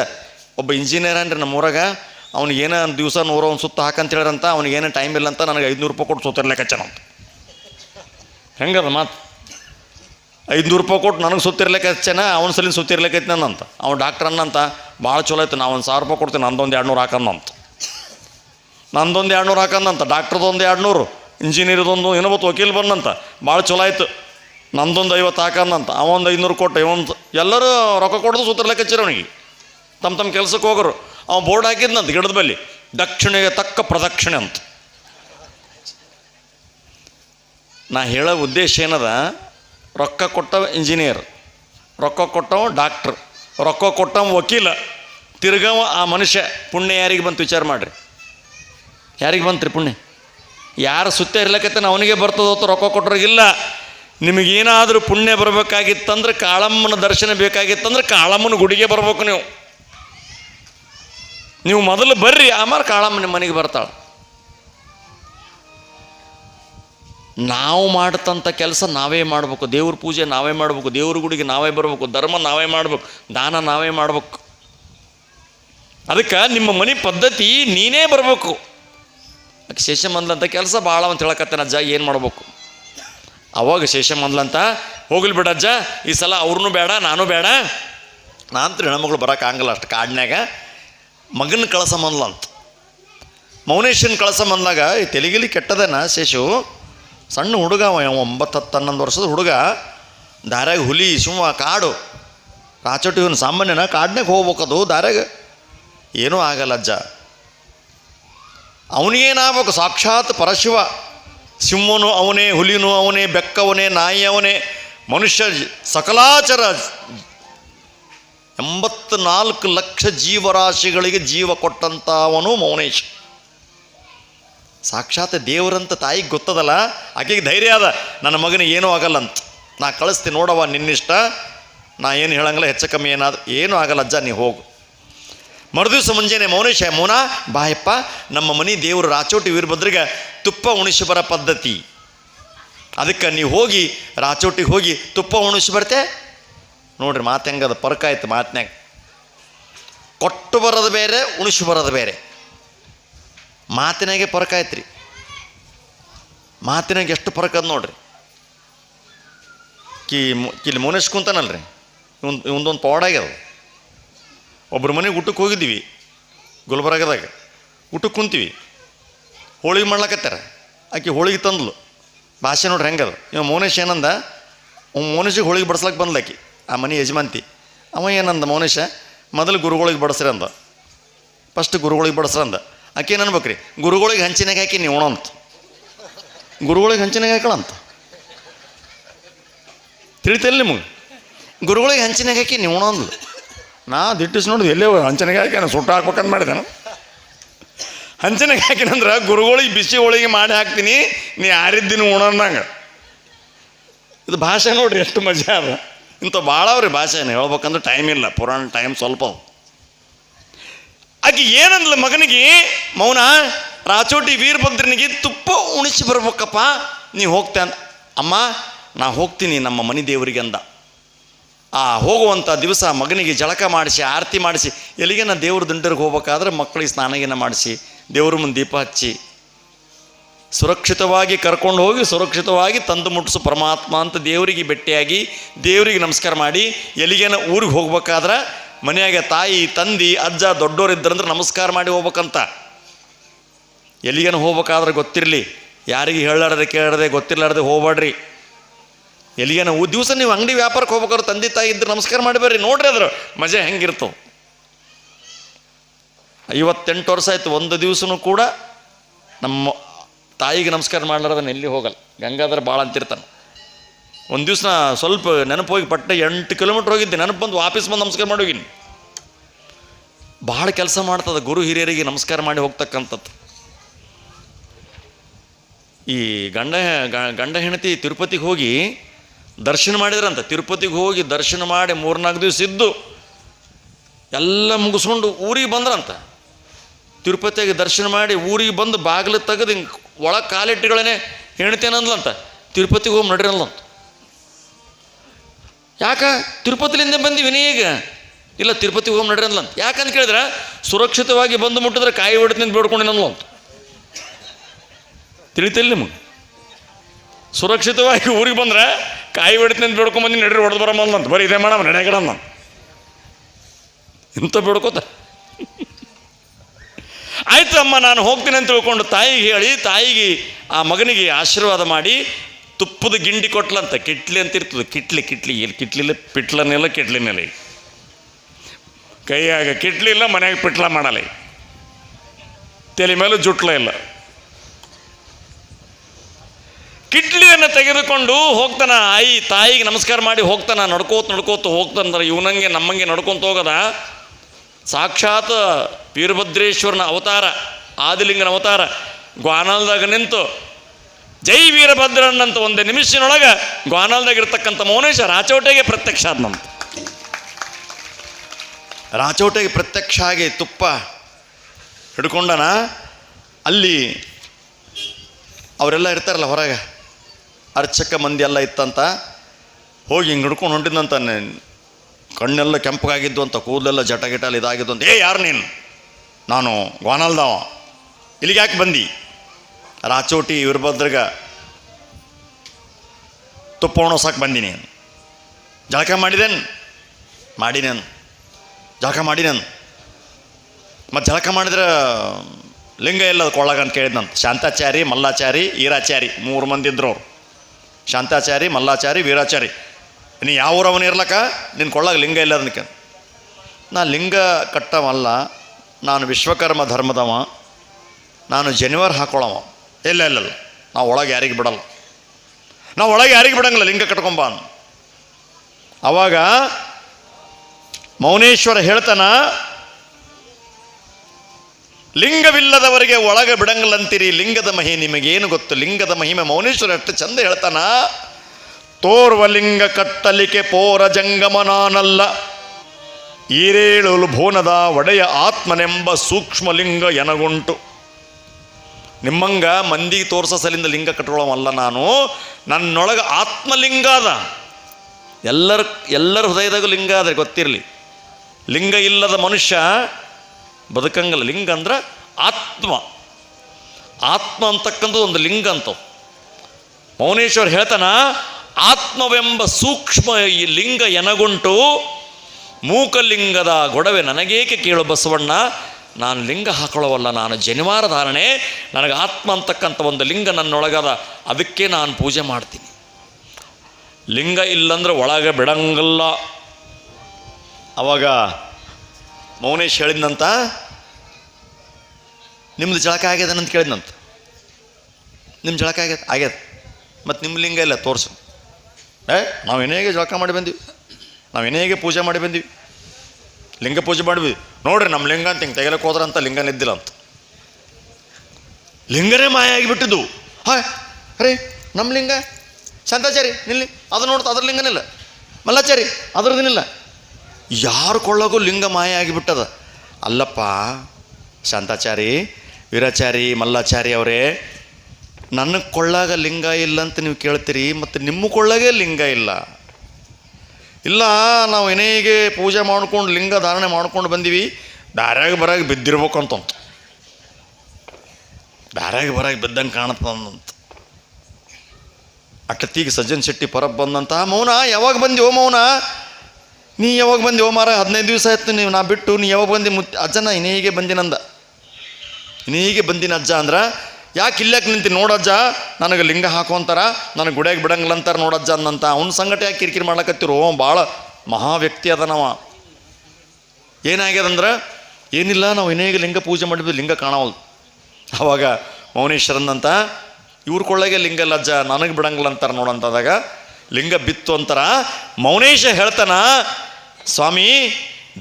ಒಬ್ಬ ಇಂಜಿನಿಯರ್ ಅನ್ರಿ ನಮ್ಮ ಊರಾಗ, ಅವ್ನಿಗೆ ಏನೋ ದಿವಸ ನೂರ ಒಂದು ಸುತ್ತ ಹಾಕಂತ ಹೇಳ್ರಂತ ಅವ್ನಿಗೆ ಏನೋ ಟೈಮ್ ಇಲ್ಲ ಅಂತ ನನಗೆ ಐದುನೂರು ರೂಪಾಯಿ ಕೊಟ್ಟು ಸುತ್ತಿರ್ಲಕ್ಕಚ್ಚನಂತ ಹೆಂಗದ ಮಾತು? ಐದುನೂರು ರೂಪಾಯಿ ಕೊಟ್ಟು ನನಗೆ ಸುತ್ತಿರ್ಲಿಕ್ಕೆ ಹಚ್ಚನ, ಅವ್ನ ಸಲಿಂದ ಸುತ್ತಿರ್ಲಿಕ್ಕೆ ನನ್ನಂತ ಅವ್ನು ಡಾಕ್ಟರ್ ಅನ್ನಂತ, ಭಾಳ ಚಲೋ ಆಯ್ತು ನಾ ಒಂದು ಸಾವಿರ ರೂಪಾಯಿ ಕೊಡ್ತೀನಿ ನಂದೊಂದು ಎರಡು ನೂರು ಹಾಕಂದಂತ ನಂದೊಂದು ಎರಡು ನೂರು ಹಾಕಂದಂತ ಡಾಕ್ಟ್ರದೊಂದು ಎರಡು ನೂರು ಇಂಜಿನಿಯರ್ದೊಂದು ಇನ್ನೊಬ್ಬತ್ತು ವಕೀಲ್ ಬಂದಂತ ಭಾಳ ಚಲೋ ಆಯ್ತು. ನಂದೊಂದು ಐವತ್ತು ಹಾಕಂದಂತ, ಅವೊಂದು ಐನೂರು ಕೊಟ್ಟು, ಇವೊಂದು ಎಲ್ಲರೂ ರೊಕ್ಕ ಕೊಡೋದು ಸುತ್ತಿರ್ಲಿಕ್ಕೆ ಅವನಿಗೆ. ತಮ್ಮ ತಮ್ಮ ಕೆಲಸಕ್ಕೆ ಹೋಗೋರು. ಅವ ಬೋರ್ಡ್ ಹಾಕಿದ್ನಂತ ಗಿಡದ ಬಲ್ಲಿ, ದಕ್ಷಿಣೆಗೆ ತಕ್ಕ ಪ್ರದಕ್ಷಿಣೆ ಅಂತ. ನಾ ಹೇಳೋ ಉದ್ದೇಶ ಏನದ? ರೊಕ್ಕ ಕೊಟ್ಟವ ಇಂಜಿನಿಯರ್ ರೊಕ್ಕ ಕೊಟ್ಟವ ಡಾಕ್ಟ್ರ್ ರೊಕ್ಕ ಕೊಟ್ಟವ ವಕೀಲ, ತಿರ್ಗವ ಆ ಮನುಷ್ಯ. ಪುಣ್ಯ ಯಾರಿಗೆ ಬಂತು ವಿಚಾರ ಮಾಡಿರಿ. ಯಾರಿಗೆ ಬಂತ್ರಿ ಪುಣ್ಯ? ಯಾರು ಸುತ್ತ ಇರ್ಲಕತ್ತೆ ಅವನಿಗೆ ಬರ್ತದ ಹೊತ್ತು ರೊಕ್ಕ ಕೊಟ್ಟರಿಗಿಲ್ಲ ನಿಮಗೇನಾದರೂ ಪುಣ್ಯ ಬರಬೇಕಾಗಿತ್ತಂದ್ರೆ ಕಾಳಮ್ಮನ ದರ್ಶನ ಬೇಕಾಗಿತ್ತಂದ್ರೆ ಕಾಳಮ್ಮನ ಗುಡಿಗೆ ಬರ್ಬೇಕು ನೀವು. ನೀವು ಮೊದಲು ಬರ್ರಿ, ಆಮೇಲೆ ಕಾಳಮ್ಮ ನಿಮ್ಮ ಮನೆಗೆ ಬರ್ತಾಳೆ. ನಾವು ಮಾಡ್ತಂಥ ಕೆಲಸ ನಾವೇ ಮಾಡಬೇಕು. ದೇವ್ರ ಪೂಜೆ ನಾವೇ ಮಾಡಬೇಕು. ದೇವ್ರ ಗುಡಿಗೆ ನಾವೇ ಬರಬೇಕು. ಧರ್ಮ ನಾವೇ ಮಾಡಬೇಕು. ದಾನ ನಾವೇ ಮಾಡಬೇಕು. ಅದಕ್ಕೆ ನಿಮ್ಮ ಮನೆ ಪದ್ಧತಿ ನೀನೇ ಬರಬೇಕು. ಶೇಷಮಂದ್ಲಂತ ಕೆಲಸ ಭಾಳ ಅಂತ ಹೇಳಕತ್ತಾನ ಅಜ್ಜ, ಏನು ಮಾಡ್ಬೇಕು? ಅವಾಗ ಶೇಷ ಶೇಷಮಂದ್ಲಂತ ಹೋಗ್ಲಿ ಬಿಡಜ್ಜ ಈ ಸಲ ಅವ್ರನ್ನೂ ಬೇಡ, ನಾನು ಬೇಡ. ನಾನಂತೂ ಹೆಣ್ಮಗಳು ಬರೋಕ್ಕಾಗಲ್ಲ ಅಷ್ಟು ಕಾಡಿನ್ಯಾಗ. ಮಗನ ಕಳಸ ಮಂದ್ಲಂತ. ಮೌನೇಶನ್ ಕಳಸ ಮಂದ್ಲಾಗ, ಈ ತೆಲಿಗಿಲಿ ಕೆಟ್ಟದೇನ ಶೇಷು, ಸಣ್ಣ ಹುಡುಗ ಒಂಬತ್ತು ಹತ್ತು ಹನ್ನೊಂದು ವರ್ಷದ ಹುಡುಗ. ದಾರ್ಯಾಗ ಹುಲಿ ಸುಮ್ಮ ಕಾಡು. ರಾಚೋಟಿ ಇವನು ಸಾಮಾನ್ಯನ ಕಾಡ್ನಾಗ ಹೋಗ್ಬೇಕದು ದಾರ್ಯಾಗ. ಏನೂ ಆಗಲ್ಲ ಅಜ್ಜ. ಅವನಿಗೇನಾಗಬೇಕು ಸಾಕ್ಷಾತ್ ಪರಶಿವ. ಸಿಂಹನು ಅವನೇ, ಹುಲಿನೂ ಅವನೇ, ಬೆಕ್ಕವನೇ ನಾಯಿ ಅವನೇ ಮನುಷ್ಯ ಸಕಲಾಚರ ಎಂಬತ್ನಾಲ್ಕು ಲಕ್ಷ ಜೀವರಾಶಿಗಳಿಗೆ ಜೀವ ಕೊಟ್ಟಂಥ ಅವನು ಮೌನೇಶ್. ಸಾಕ್ಷಾತ್ ದೇವರಂತ ತಾಯಿಗೆ ಗೊತ್ತದಲ್ಲ? ಆಕೆಗೆ ಧೈರ್ಯ ಅದ, ನನ್ನ ಮಗನಿಗೆ ಏನೂ ಆಗಲ್ಲ ಅಂತ. ನಾ ಕಳಿಸ್ತೀನಿ ನೋಡವ್ವ ನಿನ್ನಿಷ್ಟ. ನಾ ಏನು ಹೇಳಂಗಿಲ್ಲ, ಹೆಚ್ಚು ಕಮ್ಮಿ ಏನಾದ್ರು, ಏನೂ ಆಗಲ್ಲ ಅಜ್ಜ, ನೀ ಹೋಗು. ಮರುದಿವಸ ಮುಂಜಾನೆ ಮೌನೇಶ ಮೌನ ಬಾಯಪ್ಪ, ನಮ್ಮ ಮನೆ ದೇವರು ರಾಚೋಟಿ ವೀರಭದ್ರಿಗೆ ತುಪ್ಪ ಉಣಿಸಿ ಬರೋ ಪದ್ಧತಿ. ಅದಕ್ಕೆ ನೀವು ಹೋಗಿ ರಾಚೋಟಿಗೆ ಹೋಗಿ ತುಪ್ಪ ಉಣಿಸಿ ಬರ್ತೆ? ನೋಡ್ರಿ ಮಾತು ಹೆಂಗೆ ಅದು ಪರಕ ಆಯ್ತು ಮಾತಿನಾಗ ಕೊಟ್ಟು ಬರೋದು ಬೇರೆ, ಉಣಿಸಿ ಬರೋದು ಬೇರೆ. ಮಾತಿನಾಗೆ ಪರಕ ರೀ ಮಾತಿನಾಗ ಎಷ್ಟು ಪರಕ ಅದ ನೋಡ್ರಿ. ಕಿ ಇಲ್ಲಿ ಮೌನೇಶ್ ಕುಂತಾನಲ್ರಿ ಇವ್ ಇವೊಂದೊಂದು ಪವಾಡ ಒಬ್ಬರ ಮನೆಗೆ ಊಟಕ್ಕೆ ಹೋಗಿದ್ದೀವಿ, ಗುಲ್ಬರ್ಗದಾಗ. ಊಟಕ್ಕೆ ಕುಂತೀವಿ. ಹೋಳಿಗೆ ಮಾಡ್ಲಕತ್ತಾರ. ಆಕೆ ಹೋಳಿಗೆ ತಂದ್ಲು. ಭಾಷೆ ನೋಡ್ರಿ ಹೆಂಗದ? ಇವ ಮೌನೇಶ್ ಏನಂದ? ಅವ್ ಮೌನೇಶಿಗೆ ಹೋಳಿಗೆ ಬಡ್ಸ್ಲಕ್ಕೆ ಬಂದ್ಲಾಕಿ ಆ ಮನೆ ಯಜಮಾಂತಿ ಅವ ಏನಂದ ಮೌನೇಶ? ಮೊದಲು ಗುರುಗಳಿಗೆ ಬಡಿಸ್ರಿ ಅಂದ. ಫಸ್ಟ್ ಗುರುಗಳಿಗೆ ಬಡಿಸ್ರಂದ ಆಕೆ ಅನ್ಬೇಕ್ರಿ? ಗುರುಗಳಿಗೆ ಹಂಚಿನಾಗ ಹಾಕಿ ನೀವು ಉಣಂತ. ಗುರುಗಳಿಗೆ ಹಂಚಿನಾಗ ಹಾಕಳಂತ. ತಿಳಿತಲ್ಲ ನಿಮಗೆ? ಗುರುಗಳಿಗೆ ಹಂಚಿನಾಗ ಹಾಕಿ ನೀವು ಉಣಂದ್ಲು. ನಾ ದಿಟ್ಟಿಸ್ ನೋಡಿದ್ ಎಲ್ಲೇ ಹಂಚಿನಾಗ ಹಾಕಿ ನಾನು ಸುಟ್ಟು ಹಾಕ್ಬೇಕಂತ ಮಾಡಿದೆ ನಾನು. ಹಂಚಿನಾಗ ಹಾಕಿನಂದ್ರೆ ಗುರುಗಳಿಗೆ ಬಿಸಿ ಹೋಳಿಗೆ ಮಾಡಿ ಹಾಕ್ತೀನಿ, ನೀ ಯಾರಿದ್ದೀನಿ ಉಣಂದಂಗೆ ಇದು ಭಾಷೆ ನೋಡ್ರಿ ಎಷ್ಟು ಮಜಾ ಅದ. ಇಂಥ ಭಾಳ ಅವ್ರಿ ಭಾಷೆನ ಹೇಳ್ಬೇಕಂದ್ರೆ ಟೈಮ್ ಇಲ್ಲ, ಪುರಾಣ ಟೈಮ್ ಸ್ವಲ್ಪ ಆಕೆ ಏನಂದ್ಲ ಮಗನಿಗೆ, ಮೌನ ರಾಚೋಟಿ ವೀರಭದ್ರನಿಗೆ ತುಪ್ಪ ಉಣಿಸಿ ಬರ್ಬೇಕಪ್ಪ, ನೀ ಹೋಗ್ತೇ ಅಂದ. ಅಮ್ಮ, ನಾ ಹೋಗ್ತೀನಿ ನಮ್ಮ ಮನೆ ದೇವರಿಗೆ ಅಂದ. ಆ ಹೋಗುವಂಥ ದಿವಸ ಮಗನಿಗೆ ಜಳಕ ಮಾಡಿಸಿ, ಆರತಿ ಮಾಡಿಸಿ ಎಲ್ಲಿಗೆ ನಾ ದೇವ್ರ ದಂಡರಿಗೆ ಹೋಗ್ಬೇಕಾದ್ರೆ ಮಕ್ಕಳಿಗೆ ಸ್ನಾನಗೀನ ಮಾಡಿಸಿ, ದೇವ್ರ ಮುಂದೆ ದೀಪ ಹಚ್ಚಿ. ಸುರಕ್ಷಿತವಾಗಿ ಕರ್ಕೊಂಡು ಹೋಗಿ, ಸುರಕ್ಷಿತವಾಗಿ ತಂದು ಮುಟ್ಟಿಸು ಪರಮಾತ್ಮ ಅಂತ ದೇವರಿಗೆ ಭೇಟಿಯಾಗಿ ದೇವರಿಗೆ ನಮಸ್ಕಾರ ಮಾಡಿ, ಎಲ್ಲಿಗೇನ ಊರಿಗೆ ಹೋಗ್ಬೇಕಾದ್ರೆ ಮನೆಯಾಗ ತಾಯಿ, ತಂದಿ, ಅಜ್ಜ ದೊಡ್ಡೋರಿದ್ದರಂದ್ರೆ ನಮಸ್ಕಾರ ಮಾಡಿ ಹೋಗ್ಬೇಕಂತ. ಎಲ್ಲಿಗೇನ ಹೋಗ್ಬೇಕಾದ್ರೆ ಗೊತ್ತಿರಲಿ, ಯಾರಿಗೆ ಹೇಳಾಡದೆ ಕೇಳದೆ ಗೊತ್ತಿರ್ಲಾರ್ದೆ ಹೋಗ್ಬೇಡ್ರಿ. ಎಲ್ಲಿಗೇನ ನಾವು ದಿವಸ ನೀವು ಅಂಗಡಿ ವ್ಯಾಪಾರಕ್ಕೆ ಹೋಗ್ಬೇಕಾದ್ರೆ ತಂದೆ ತಾಯಿ ಇದ್ರೆ ನಮಸ್ಕಾರ ಮಾಡಬೇಡ್ರಿ ನೋಡ್ರಿ ಅದ್ರ ಮಜಾ ಹೆಂಗಿರ್ತವೆ. ಐವತ್ತೆಂಟು ವರ್ಷ ಆಯ್ತು, ಒಂದು ದಿವಸನೂ ಕೂಡ ನಮ್ಮ ತಾಯಿಗೆ ನಮಸ್ಕಾರ ಮಾಡ್ಲಾರ್ದನ್ನ ಎಲ್ಲಿ ಹೋಗಲ್ಲ. ಗಂಗಾಧರ ಭಾಳ ಅಂತಿರ್ತಾನೆ. ಒಂದು ದಿವಸ ಸ್ವಲ್ಪ ನೆನಪು ಹೋಗಿ ಪಟ್ಟ ಎಂಟು ಕಿಲೋಮೀಟ್ರ್ ಹೋಗಿದ್ದೆ. ನೆನಪು ಬಂದು ವಾಪಸ್ ಬಂದು ನಮಸ್ಕಾರ ಮಾಡಿ ಹೋಗಿನಿ. ಭಾಳ ಕೆಲಸ ಮಾಡ್ತದೆ ಗುರು ಹಿರಿಯರಿಗೆ ನಮಸ್ಕಾರ ಮಾಡಿ ಹೋಗ್ತಕ್ಕಂಥದ್ದು. ಈ ಗಂಡ ಗಂಡ ಹೆಂಡತಿ ತಿರುಪತಿಗೆ ಹೋಗಿ ದರ್ಶನ ಮಾಡಿದ್ರಂತ. ತಿರುಪತಿಗೆ ಹೋಗಿ ದರ್ಶನ ಮಾಡಿ ಮೂರ್ನಾಲ್ಕು ದಿವಸ ಇದ್ದು ಎಲ್ಲ ಮುಗಿಸ್ಕೊಂಡು ಊರಿಗೆ ಬಂದ್ರಂತ. ತಿರುಪತಿಯಾಗಿ ದರ್ಶನ ಮಾಡಿ ಊರಿಗೆ ಬಂದು ಬಾಗಿಲು ತೆಗೆದು ಹಿಂಗೆ ಒಳಗೆ ಕಾಲಿಟ್ಟುಗಳೇ ಹೆಣ್ತೇನಂದ್ಲಂತ ತಿರುಪತಿಗೆ ಹೋಗಿ ನಡ್ರಿ ಯಾಕೆ? ತಿರುಪತಿಲಿಂದ ಬಂದಿವಿನಿ ಈಗ? ಇಲ್ಲ, ತಿರುಪತಿಗೆ ಹೋಗಿ ನಡ್ರಿ ಅಂದ್ಲಂತ ಯಾಕಂತ ಕೇಳಿದ್ರೆ? ಸುರಕ್ಷಿತವಾಗಿ ಬಂದು ಮುಟ್ಟಿದ್ರೆ ಕಾಯಿ ಹೊಡಿತೀನಿ ಬೇಡ್ಕೊಂಡು ಅಂತ ತಿಳಿತಿಲ್ಲ ನಿಮಗೆ? ಸುರಕ್ಷಿತವಾಗಿ ಊರಿಗೆ ಬಂದ್ರೆ ಕಾಯಿ ಹೊಡಿತೀನಿ ಬೇಡ್ಕೊಂಬಂದು ನಡ್ರಿ ಹೊಡೆದು ಬರಮಂತ ಬರೀ ಇದೇ ಮಾಡಮ್ಮ ನಡೆಯಗಡ ನಾನು ಇಂಥ ಬಿಡ್ಕೋತ. ಆಯ್ತು ಅಮ್ಮ ನಾನು ಹೋಗ್ತೀನಿ ಅಂತ ತಿಳ್ಕೊಂಡು ತಾಯಿಗೆ ಹೇಳಿ, ತಾಯಿಗೆ, ಆ ಮಗನಿಗೆ ಆಶೀರ್ವಾದ ಮಾಡಿ, ತುಪ್ಪದ ಗಿಂಡಿ ಕೊಟ್ಲಂತ, ಕಿಟ್ಲಿ ಅಂತ ಇರ್ತದೆ. ಕಿಟ್ಲಿ ಕಿಟ್ಲಿ ಇಲ್ಲಿ? ಕಿಟ್ಲಿಲ್ಲ ಪಿಟ್ಲನೆಲ್ಲ ಕಿಟ್ಲಿನೆಲ್ಲ. ಕೈಯಾಗ ಕಿಟ್ಲಿ ಇಲ್ಲ, ಮನ್ಯಾಗ ಪಿಟ್ಲ ಮಾಡಲಿ. ತಲೆ ಮೇಲೆ ಜುಟ್ಲ ಇಲ್ಲ. ಕಿಟ್ಲಿಯನ್ನು ತೆಗೆದುಕೊಂಡು ಹೋಗ್ತಾನ. ಆಯಿ ತಾಯಿಗೆ ನಮಸ್ಕಾರ ಮಾಡಿ ಹೋಗ್ತಾನ. ನಡ್ಕೋತ ನಡ್ಕೋತ ಹೋಗ್ತಾನಂದ್ರೆ ಇವನಂಗೆ, ನಮ್ಮಂಗೆ ನಡ್ಕೊತ ಹೋಗದ. ಸಾಕ್ಷಾತ್ ವೀರಭದ್ರೇಶ್ವರನ ಅವತಾರ, ಆದಿಲಿಂಗನ ಅವತಾರ, ಗ್ವಾನಲ್ದಾಗ ನಿಂತು, ಜೈ ವೀರಭದ್ರನ್ನಂತ ಒಂದು ನಿಮಿಷನೊಳಗೆ ಗ್ವಾನಲ್ದಾಗ ಇರ್ತಕ್ಕಂಥ ಮೌನೇಶ ರಾಚೋಟೆಗೆ ಪ್ರತ್ಯಕ್ಷ ಆದ್ನಂತ ರಾಚೋಟೆಗೆ ಪ್ರತ್ಯಕ್ಷ ಆಗಿ ತುಪ್ಪ ಹಿಡ್ಕೊಂಡನ, ಅಲ್ಲಿ ಅವರೆಲ್ಲ ಇರ್ತಾರಲ್ಲ ಹೊರಗೆ. ಅರ್ಚಕ ಮಂದಿ ಎಲ್ಲ ಇತ್ತಂತ, ಹೋಗಿ ಹಿಂಗೆ ಹಿಡ್ಕೊಂಡು ಹೊಂಟಿದ್ದಂತ ಕಣ್ಣೆಲ್ಲ ಕೆಂಪಗಾಗಿದ್ದು ಅಂತ, ಕೂದಲೆಲ್ಲ ಜಟ ಗಿಟಲ್ಲಿ ಇದಾಗಿದ್ದು ಅಂತ, ಏ, ಯಾರು ನೀನು? ನಾನು ಗ್ವಾನಲ್ದವ. ಇಲ್ಲಿಗೆ ಯಾಕೆ ಬಂದಿ? ರಾಚೋಟಿ ವೀರಭದ್ರಗ ತುಪ್ಪ ಉಣೋಸಕ್ಕೆ ಬಂದೀನಿ. ಜಳಕ ಮಾಡಿದೇನು? ಮಾಡಿನೇನು. ಜಳಕ ಮಾಡಿನೇನು? ಮತ್ತು ಜಳಕ ಮಾಡಿದ್ರೆ ಲಿಂಗ ಎಲ್ಲ ಕೊಳ್ಳಾಗ ಅಂತ ಕೇಳಿದ್ನಂತ, ಶಾಂತಾಚಾರಿ, ಮಲ್ಲಾಚಾರಿ, ಈರಾಚಾರಿ, ಮೂರು ಮಂದಿ ಇದ್ರು ಅವ್ರು. ಶಾಂತಾಚಾರಿ, ಮಲ್ಲಾಚಾರಿ, ವೀರಾಚಾರಿ. ನೀ ಯಾವ ಊರವನು ಇರ್ಲಕ್ಕ? ನಿನ್ನ ಕೊಳ್ಳಾಗ ಲಿಂಗ ಇಲ್ಲ ಅದಕ್ಕೆ ನಾ ಲಿಂಗ ಕಟ್ಟವಲ್ಲ, ನಾನು ವಿಶ್ವಕರ್ಮ ಧರ್ಮದವ, ನಾನು ಜನಿವಾರ ಹಾಕೊಳ್ಳವ ಇಲ್ಲ ಇಲ್ಲ ನಾವು ಒಳಗೆ ಯಾರಿಗೆ ಬಿಡಲ್ಲ. ನಾವು ಒಳಗೆ ಯಾರಿಗೆ ಬಿಡಂಗಿಲ್ಲ, ಲಿಂಗ ಕಟ್ಕೊಂಬ. ಅವಾಗ ಮೌನೇಶ್ವರ ಹೇಳ್ತಾನ ಲಿಂಗವಿಲ್ಲದವರಿಗೆ ಒಳಗೆ ಬಿಡಂಗಲಂತೀರಿ ಲಿಂಗದ ಮಹಿ ನಿಮಗೇನು ಗೊತ್ತು? ಲಿಂಗದ ಮಹಿಮೆ ಮೌನೇಶ್ವರ ಎಷ್ಟು ಚಂದ ಹೇಳ್ತಾನ? ತೋರ್ವ ಲಿಂಗ ಕಟ್ಟಲಿಕೆ ಪೋರ ಜಂಗಮನಾನಲ್ಲ. ಈರೇಳು ಭೂನದ ಒಡೆಯ ಆತ್ಮನೆಂಬ ಸೂಕ್ಷ್ಮ ಲಿಂಗ ಎನಗುಂಟು. ನಿಮ್ಮಂಗ ಮಂದಿಗೆ ತೋರ್ಸೋ ಸಲಿಂದ ಲಿಂಗ ಕಟ್ಕೊಳ್ಳೋವಲ್ಲ ನಾನು. ನನ್ನೊಳಗೆ ಆತ್ಮಲಿಂಗ ಅದ. ಎಲ್ಲರ ಎಲ್ಲರ ಹೃದಯದಾಗೂ ಲಿಂಗ ಆದರೆ ಗೊತ್ತಿರಲಿ. ಲಿಂಗ ಇಲ್ಲದ ಮನುಷ್ಯ ಬದುಕಂಗಲ್ಲ. ಲಿಂಗ ಅಂದ್ರೆ ಆತ್ಮ. ಆತ್ಮ ಅಂತಕ್ಕಂಥದ್ದು ಒಂದು ಲಿಂಗ ಅಂತ. ಮೌನೇಶ್ವರ್ ಹೇಳ್ತಾನ, ಆತ್ಮವೆಂಬ ಸೂಕ್ಷ್ಮ ಈ ಲಿಂಗ ಎನಗುಂಟು, ಮೂಕಲಿಂಗದ ಗೊಡವೆ ನನಗೇಕೆ ಕೇಳು ಬಸವಣ್ಣ, ನಾನು ಲಿಂಗ ಹಾಕೊಳ್ಳೋವಲ್ಲ, ನಾನು ಜನಿವಾರ ಧಾರಣೆ, ನನಗೆ ಆತ್ಮ ಅಂತಕ್ಕಂಥ ಒಂದು ಲಿಂಗ ನನ್ನೊಳಗದ, ಅದಕ್ಕೆ ನಾನು ಪೂಜೆ ಮಾಡ್ತೀನಿ. ಲಿಂಗ ಇಲ್ಲಂದ್ರೆ ಒಳಗೆ ಬಿಡಂಗಲ್ಲ. ಅವಾಗ ಮೌನೇಶ್ ಹೇಳಿದ್ನಂತ? ನಿಮ್ದು ಜಳಕ ಆಗ್ಯದನಂತ ಕೇಳಿದ್ನಂತ? ನಿಮ್ಮ ಜಳಕ ಆಗ್ಯದ? ಆಗ್ಯದ. ಮತ್ತು ನಿಮ್ಮ ಲಿಂಗ ಇಲ್ಲ, ತೋರಿಸು. ಏ, ನಾವು ಏನೇಗೆ ಜಳಕ ಮಾಡಿ ಬಂದೀವಿ. ನಾವು ಏನೇಗೆ ಪೂಜೆ ಮಾಡಿ ಬಂದೀವಿ. ಲಿಂಗ ಪೂಜೆ ಮಾಡಿದ್ವಿ ನೋಡ್ರಿ ನಮ್ಮ ಲಿಂಗ ಅಂತ ಹಿಂಗೆ ತೆಗೆಲಕ್ಕೆ ಅಂತ ಲಿಂಗ ನಿದ್ದಿಲ್ಲ ಅಂತ. ಲಿಂಗನೇ ಮಾಯ ಆಗಿಬಿಟ್ಟಿದ್ದು ಹಾಯ್ ಅರೇ ನಮ್ಮ ಲಿಂಗ. ಶಾಂತಾಚಾರಿ ನಿಲ್ಲಿ. ಅದು ನೋಡ್ತಾ ಅದ್ರ ಲಿಂಗನಿಲ್ಲ ಮಲ್ಲಾಚಾರಿ ಅದ್ರದಿನಿಲ್ಲ ಯಾರು ಕೊಳ್ಳೋಗೂ ಲಿಂಗ ಮಾಯ ಆಗಿಬಿಟ್ಟದ. ಅಲ್ಲಪ್ಪ, ಶಾಂತಾಚಾರಿ, ವೀರಾಚಾರಿ, ಮಲ್ಲಾಚಾರಿ ಅವರೇ ನನಗೆ ಕೊಳ್ಳಾಗ ಲಿಂಗ ಇಲ್ಲ ಅಂತ ನೀವು ಕೇಳ್ತೀರಿ, ಮತ್ತು ನಿಮ್ಮ ಕೊಳ್ಳಾಗೆ ಲಿಂಗ ಇಲ್ಲ. ಇಲ್ಲ, ನಾವು ಏನೇಗೆ ಪೂಜೆ ಮಾಡ್ಕೊಂಡು, ಲಿಂಗ ಧಾರಣೆ ಮಾಡ್ಕೊಂಡು ಬಂದೀವಿ ದಾರ್ಯಾಗ ಬರಾಗಿ ಬಿದ್ದಿರ್ಬೇಕು ಅಂತ ದಾರ್ಯಾಗ ಬರಾಗಿ ಬಿದ್ದಂಗೆ ಕಾಣತ್ತಂತ ಅಟ್ಟತ್ತಿಗೆ ಸಜ್ಜನ್ ಶೆಟ್ಟಿ ಪರಬ್ ಬಂದಂತ, ಮೌನ, ಯಾವಾಗ ಬಂದಿ ಓ ಮೌನ? ನೀ ಯಾವಾಗ ಬಂದು ಓ ಮಾರ ಹದಿನೈದು ದಿವಸ ಆಯ್ತು ನೀವು ನಾ ಬಿಟ್ಟು, ನೀ ಯಾವಾಗ ಬಂದಿ ಮುತ್ ಅಜ್ಜನ ಇನ್ನೀಗೆ ಬಂದಿನಂದ ಇನ್ನೀಗೆ ಬಂದಿನ ಅಜ್ಜ ಅಂದ್ರೆ, ಯಾಕೆ ಇಲ್ಲಕ್ಕೆ ನಿಂತಿ ನೋಡಜ್ಜ ನನಗೆ ಲಿಂಗ ಹಾಕೋಂತಾರ ನನಗೆ ಗುಡಿಯಾಗಿ ಬಿಡಂಗಿಲ್ಲ ಅಂತಾರೆ ನೋಡಜ್ಜ ಅಂದಂತ ಅವ್ನ ಸಂಗಟ ಯಾಕೆ ಕಿರಿಕಿರಿ ಮಾಡ್ಲಕತ್ತಿರು? ಭಾಳ ಮಹಾ ವ್ಯಕ್ತಿ ಅದನವ ಏನಾಗ್ಯದಂದ್ರೆ ಏನಿಲ್ಲ, ನಾವು ಇನ್ನೇಗೆ ಲಿಂಗ ಪೂಜೆ ಮಾಡಿದ್ವಿ, ಲಿಂಗ ಕಾಣವಲ್ದು. ಅವಾಗ ಅಂತ, ಇವ್ರ ಕೊಳ್ಳಗೆ ಲಿಂಗ ಲಜ್ಜ ನನಗೆ ಬಿಡಂಗಿಲ್ಲ ಅಂತಾರೆ ನೋಡಂತದಾಗ ಲಿಂಗ ಬಿತ್ತು ಅಂತಾರ. ಮೌನೇಶ ಹೇಳ್ತಾನ, ಸ್ವಾಮಿ,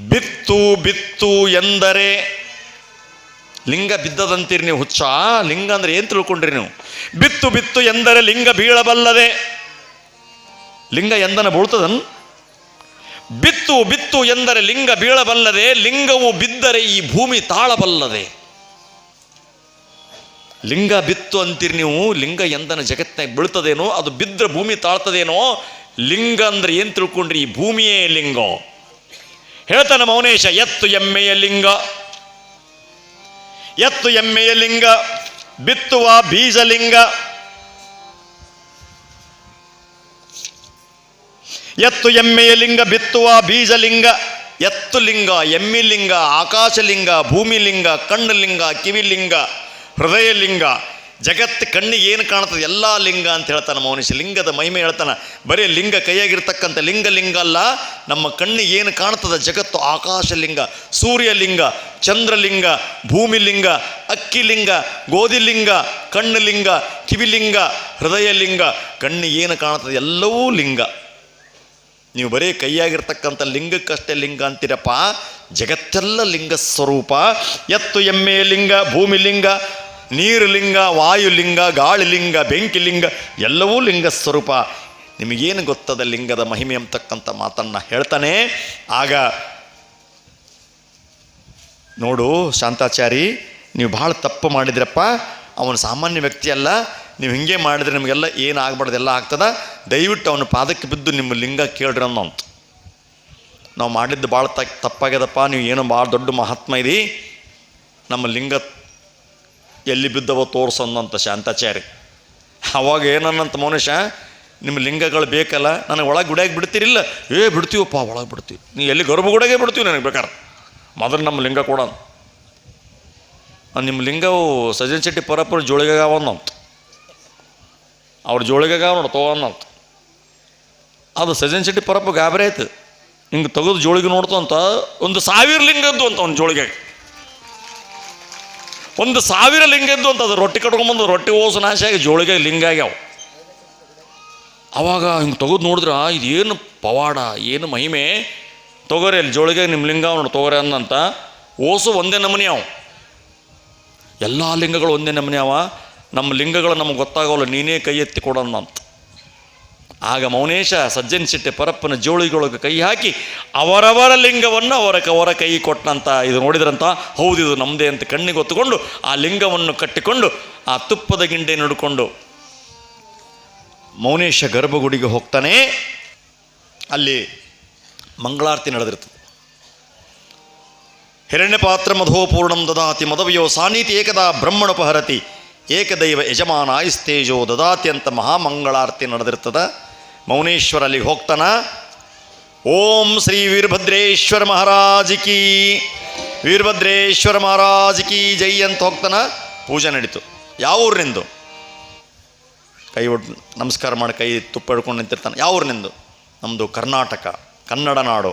ಬಿತ್ತು ಬಿತ್ತು ಎಂದರೆ ಲಿಂಗ ಬಿದ್ದದಂತೀರಿ ನೀವು ಹುಚ್ಚ. ಲಿಂಗ ಅಂದ್ರೆ ಏನು ತಿಳ್ಕೊಂಡ್ರಿ ನೀವು? ಬಿತ್ತು ಬಿತ್ತು ಎಂದರೆ ಲಿಂಗ ಬೀಳಬಲ್ಲದೆ. ಲಿಂಗ ಎಂದನ ಬೀಳ್ತದನ್? ಬಿತ್ತು ಬಿತ್ತು ಎಂದರೆ ಲಿಂಗ ಬೀಳಬಲ್ಲದೆ, ಲಿಂಗವು ಬಿದ್ದರೆ ಈ ಭೂಮಿ ತಾಳಬಲ್ಲದೆ. ಲಿಂಗ ಬಿತ್ತು ಅಂತೀರಿ ನೀವು, ಲಿಂಗ ಎಂದನ ಜಗತ್ತಿನಾಗ ಬೀಳ್ತದೇನೋ, ಅದು ಬಿದ್ದರೆ ಭೂಮಿ ತಾಳ್ತದೇನೋ, ಲಿಂಗ ಅಂದ್ರೆ ಏನು ತಿಳ್ಕೊಂಡ್ರಿ? ಈ ಭೂಮಿಯೇ ಲಿಂಗ. ಹೇಳ್ತಾನೆ ಮೌನೇಶ ಎತ್ತು ಎಮ್ಮೆಯ ಲಿಂಗ. ಎತ್ತು ಎಮ್ಮೆಯ ಲಿಂಗ, ಬಿತ್ತುವ ಬೀಜಲಿಂಗ ಎತ್ತು ಎಮ್ಮೆಯ ಲಿಂಗ, ಬಿತ್ತುವ ಬೀಜಲಿಂಗ ಎತ್ತು ಲಿಂಗ, ಎಮ್ಮಿ ಲಿಂಗ ಆಕಾಶಲಿಂಗ ಭೂಮಿಲಿಂಗ ಕಣ್ಣು ಲಿಂಗ, ಕಿವಿ ಲಿಂಗ. ಹೃದಯ ಲಿಂಗ ಜಗತ್ತು ಕಣ್ಣಿಗೆ ಏನು ಕಾಣ್ತದೆ ಎಲ್ಲ ಲಿಂಗ ಅಂತ ಹೇಳ್ತಾನೆ ಮೌನಿಷ. ಲಿಂಗದ ಮಹಿಮೆ ಹೇಳ್ತಾನೆ. ಬರೀ ಲಿಂಗ ಕೈಯಾಗಿರ್ತಕ್ಕಂಥ ಲಿಂಗ ಲಿಂಗ ಅಲ್ಲ. ನಮ್ಮ ಕಣ್ಣಿಗೆ ಏನು ಕಾಣ್ತದೆ ಜಗತ್ತು ಆಕಾಶಲಿಂಗ, ಸೂರ್ಯಲಿಂಗ, ಚಂದ್ರಲಿಂಗ, ಭೂಮಿಲಿಂಗ, ಅಕ್ಕಿಲಿಂಗ, ಗೋಧಿಲಿಂಗ ಕಣ್ಣು ಲಿಂಗ ಕಿವಿಲಿಂಗ ಹೃದಯ ಲಿಂಗ ಕಣ್ಣಿಗೆ ಏನು ಕಾಣ್ತದೆ ಎಲ್ಲವೂ ಲಿಂಗ. ನೀವು ಬರೀ ಕೈಯಾಗಿರ್ತಕ್ಕಂಥ ಲಿಂಗಕ್ಕಷ್ಟೇ ಲಿಂಗ ಅಂತೀರಪ್ಪ. ಜಗತ್ತೆಲ್ಲ ಲಿಂಗ ಸ್ವರೂಪ. ಎತ್ತು ಎಮ್ಮೆ ಲಿಂಗ ಭೂಮಿ ಲಿಂಗ ನೀರು ಲಿಂಗ ವಾಯು ಲಿಂಗ ಗಾಳಿ ಲಿಂಗ ಬೆಂಕಿ ಲಿಂಗ ಎಲ್ಲವೂ ಲಿಂಗ ಸ್ವರೂಪ. ನಿಮಗೇನು ಗೊತ್ತದ ಲಿಂಗದ ಮಹಿಮೆ ಅಂತಕ್ಕಂಥ ಮಾತನ್ನು ಹೇಳ್ತಾನೆ. ಆಗ ನೋಡು ಶಾಂತಾಚಾರಿ, ನೀವು ಭಾಳ ತಪ್ಪು ಮಾಡಿದ್ರಪ್ಪ. ಅವನು ಸಾಮಾನ್ಯ ವ್ಯಕ್ತಿ ಅಲ್ಲ. ನೀವು ಹಿಂಗೆ ಮಾಡಿದ್ರೆ ನಿಮಗೆಲ್ಲ ಏನು ಆಗ್ಬಾರ್ದು, ಎಲ್ಲ ಆಗ್ತದ? ದಯವಿಟ್ಟು ಅವನ ಪಾದಕ್ಕೆ ಬಿದ್ದು ನಿಮ್ಮ ಲಿಂಗ ಕೇಳ್ರಿ ಅನ್ನೋ ಅಂತ ನಾವು ಮಾಡಿದ್ದು ಭಾಳ ತ ತಪ್ಪಾಗ್ಯದಪ್ಪ. ನೀವು ಏನೋ ಭಾಳ ದೊಡ್ಡ ಮಹಾತ್ಮ ಇದೀ. ನಮ್ಮ ಲಿಂಗ ಎಲ್ಲಿ ಬಿದ್ದವ ತೋರ್ಸಂದಂತ ಶಾಂತಾಚಾರಿ ಅವಾಗ ಏನನ್ನಂತ ಮನುಷ್ಯ, ನಿಮ್ಮ ಲಿಂಗಗಳು ಬೇಕಲ್ಲ, ನನಗೆ ಒಳಗೆ ಗುಡಿಯಾಗಿ ಬಿಡ್ತೀರಿಲ್ಲ. ಏ, ಬಿಡ್ತೀವಪ್ಪ, ಒಳಗೆ ಬಿಡ್ತೀವಿ. ನೀ ಎಲ್ಲಿ ಗರ್ಭ ಗುಡಿಯಾಗೆ ಬಿಡ್ತೀವಿ ನನಗೆ ಬೇಕಾರೆ ಮೊದಲು ನಮ್ಮ ಲಿಂಗ ಕೊಡೋಣ. ನಿಮ್ಮ ಲಿಂಗವು ಸಜ್ಜನ್ ಶೆಟ್ಟಿ ಪರಪುರ ಜೋಳಿಗೆಗಾವನ್ನಂತ ಅವ್ರ ಜೋಳಿಗೆಗಾವ ನೋಡ್ತೋ ತೊಗೊಂಡಂತ ಅದು ಸಜನ್ ಶೆಟ್ಟಿ ಪರಪ್ಪ ಗಾಬರಿ ಆಯ್ತು. ಹಿಂಗೆ ತೆಗೆದು ಜೋಳಿಗೆ ನೋಡ್ತು ಅಂತ ಒಂದು ಸಾವಿರ ಲಿಂಗದ್ದು ಅಂತ ಅವ್ನ ಜೋಳಿಗೆ. ಒಂದು ಸಾವಿರ ಲಿಂಗ ಇದ್ದು ಅಂತ ಅದು ರೊಟ್ಟಿ ಕಟ್ಕೊಂಬಂದು ರೊಟ್ಟಿ ಓಸು ನಾಶ ಆಗಿ ಜೋಳಿಗೆ ಲಿಂಗ ಆಗ್ಯಾವ. ಅವಾಗ ಹಿಂಗೆ ತೆಗೆದು ನೋಡಿದ್ರೆ, ಇದು ಏನು ಪವಾಡ, ಏನು ಮಹಿಮೆ? ತೊಗೋರಿ, ಅಲ್ಲಿ ಜೋಳಿಗೆ ನಿಮ್ಮ ಲಿಂಗ ನೋಡಿ ತೊಗೋರಿ ಅಂದಂತ ಓಸು ಒಂದೇ ನಮೂನಿ ಅವು. ಎಲ್ಲ ಲಿಂಗಗಳು ಒಂದೇ ನಮೂನಿ ಅವ. ನಮ್ಮ ಲಿಂಗಗಳು ನಮಗೆ ಗೊತ್ತಾಗೋಲ್ಲ, ನೀನೇ ಕೈ ಎತ್ತಿ ಕೊಡೋಣ ಅಂತ ಆಗ ಮೌನೇಶ ಸಜ್ಜನ್ ಶೆಟ್ಟಿ ಪರಪ್ಪನ ಜೋಳಿಗೊಳಗೆ ಕೈ ಹಾಕಿ ಅವರವರ ಲಿಂಗವನ್ನು ಅವರ ಅವರ ಕೈ ಕೊಟ್ಟಂತ ಇದು ನೋಡಿದ್ರಂತ, ಹೌದು ಇದು ನಮ್ಮದೇ ಅಂತ ಕಣ್ಣಿಗೆ ಹೊತ್ತುಕೊಂಡು ಆ ಲಿಂಗವನ್ನು ಕಟ್ಟಿಕೊಂಡು ಆ ತುಪ್ಪದ ಗಿಂಡೆ ನಡ್ಕೊಂಡು ಮೌನೇಶ ಗರ್ಭಗುಡಿಗೆ ಹೋಗ್ತಾನೆ. ಅಲ್ಲಿ ಮಂಗಳಾರತಿ ನಡೆದಿರ್ತದೆ. ಹಿರಣ್ಯ ಪಾತ್ರ ಮಧೋಪೂರ್ಣಂ ದದಾತಿ ಮದವಿಯೋ ಸಾನೀತಿ ಏಕದಾ ಬ್ರಹ್ಮಣಪಹರತಿ ಏಕದೈವ ಯಜಮಾನ ಆಯಿಸ್ತೇಜೋ ದದಾತಿ ಅಂತ ಮಹಾಮಂಗಳಾರತಿ ನಡೆದಿರ್ತದ. ಮೌನೇಶ್ವರ ಅಲ್ಲಿಗೆ ಹೋಗ್ತಾನ. ಓಂ ಶ್ರೀ ವೀರಭದ್ರೇಶ್ವರ ಮಹಾರಾಜ್ ಕಿ, ವೀರಭದ್ರೇಶ್ವರ ಮಹಾರಾಜ್ ಕಿ ಜೈ ಅಂತ ಹೋಗ್ತಾನ. ಪೂಜೆ ನಡೀತು. ಯಾವ ಊರಿನಿಂದ ಕೈ ಒಡ್, ನಮಸ್ಕಾರ ಮಾಡಿ ಕೈ ತುಪ್ಪ ಹಿಡ್ಕೊಂಡು ನಿಂತಿರ್ತಾನೆ. ಯಾವ ಊರಿನಿಂದ ನಮ್ಮದು ಕರ್ನಾಟಕ, ಕನ್ನಡ ನಾಡು.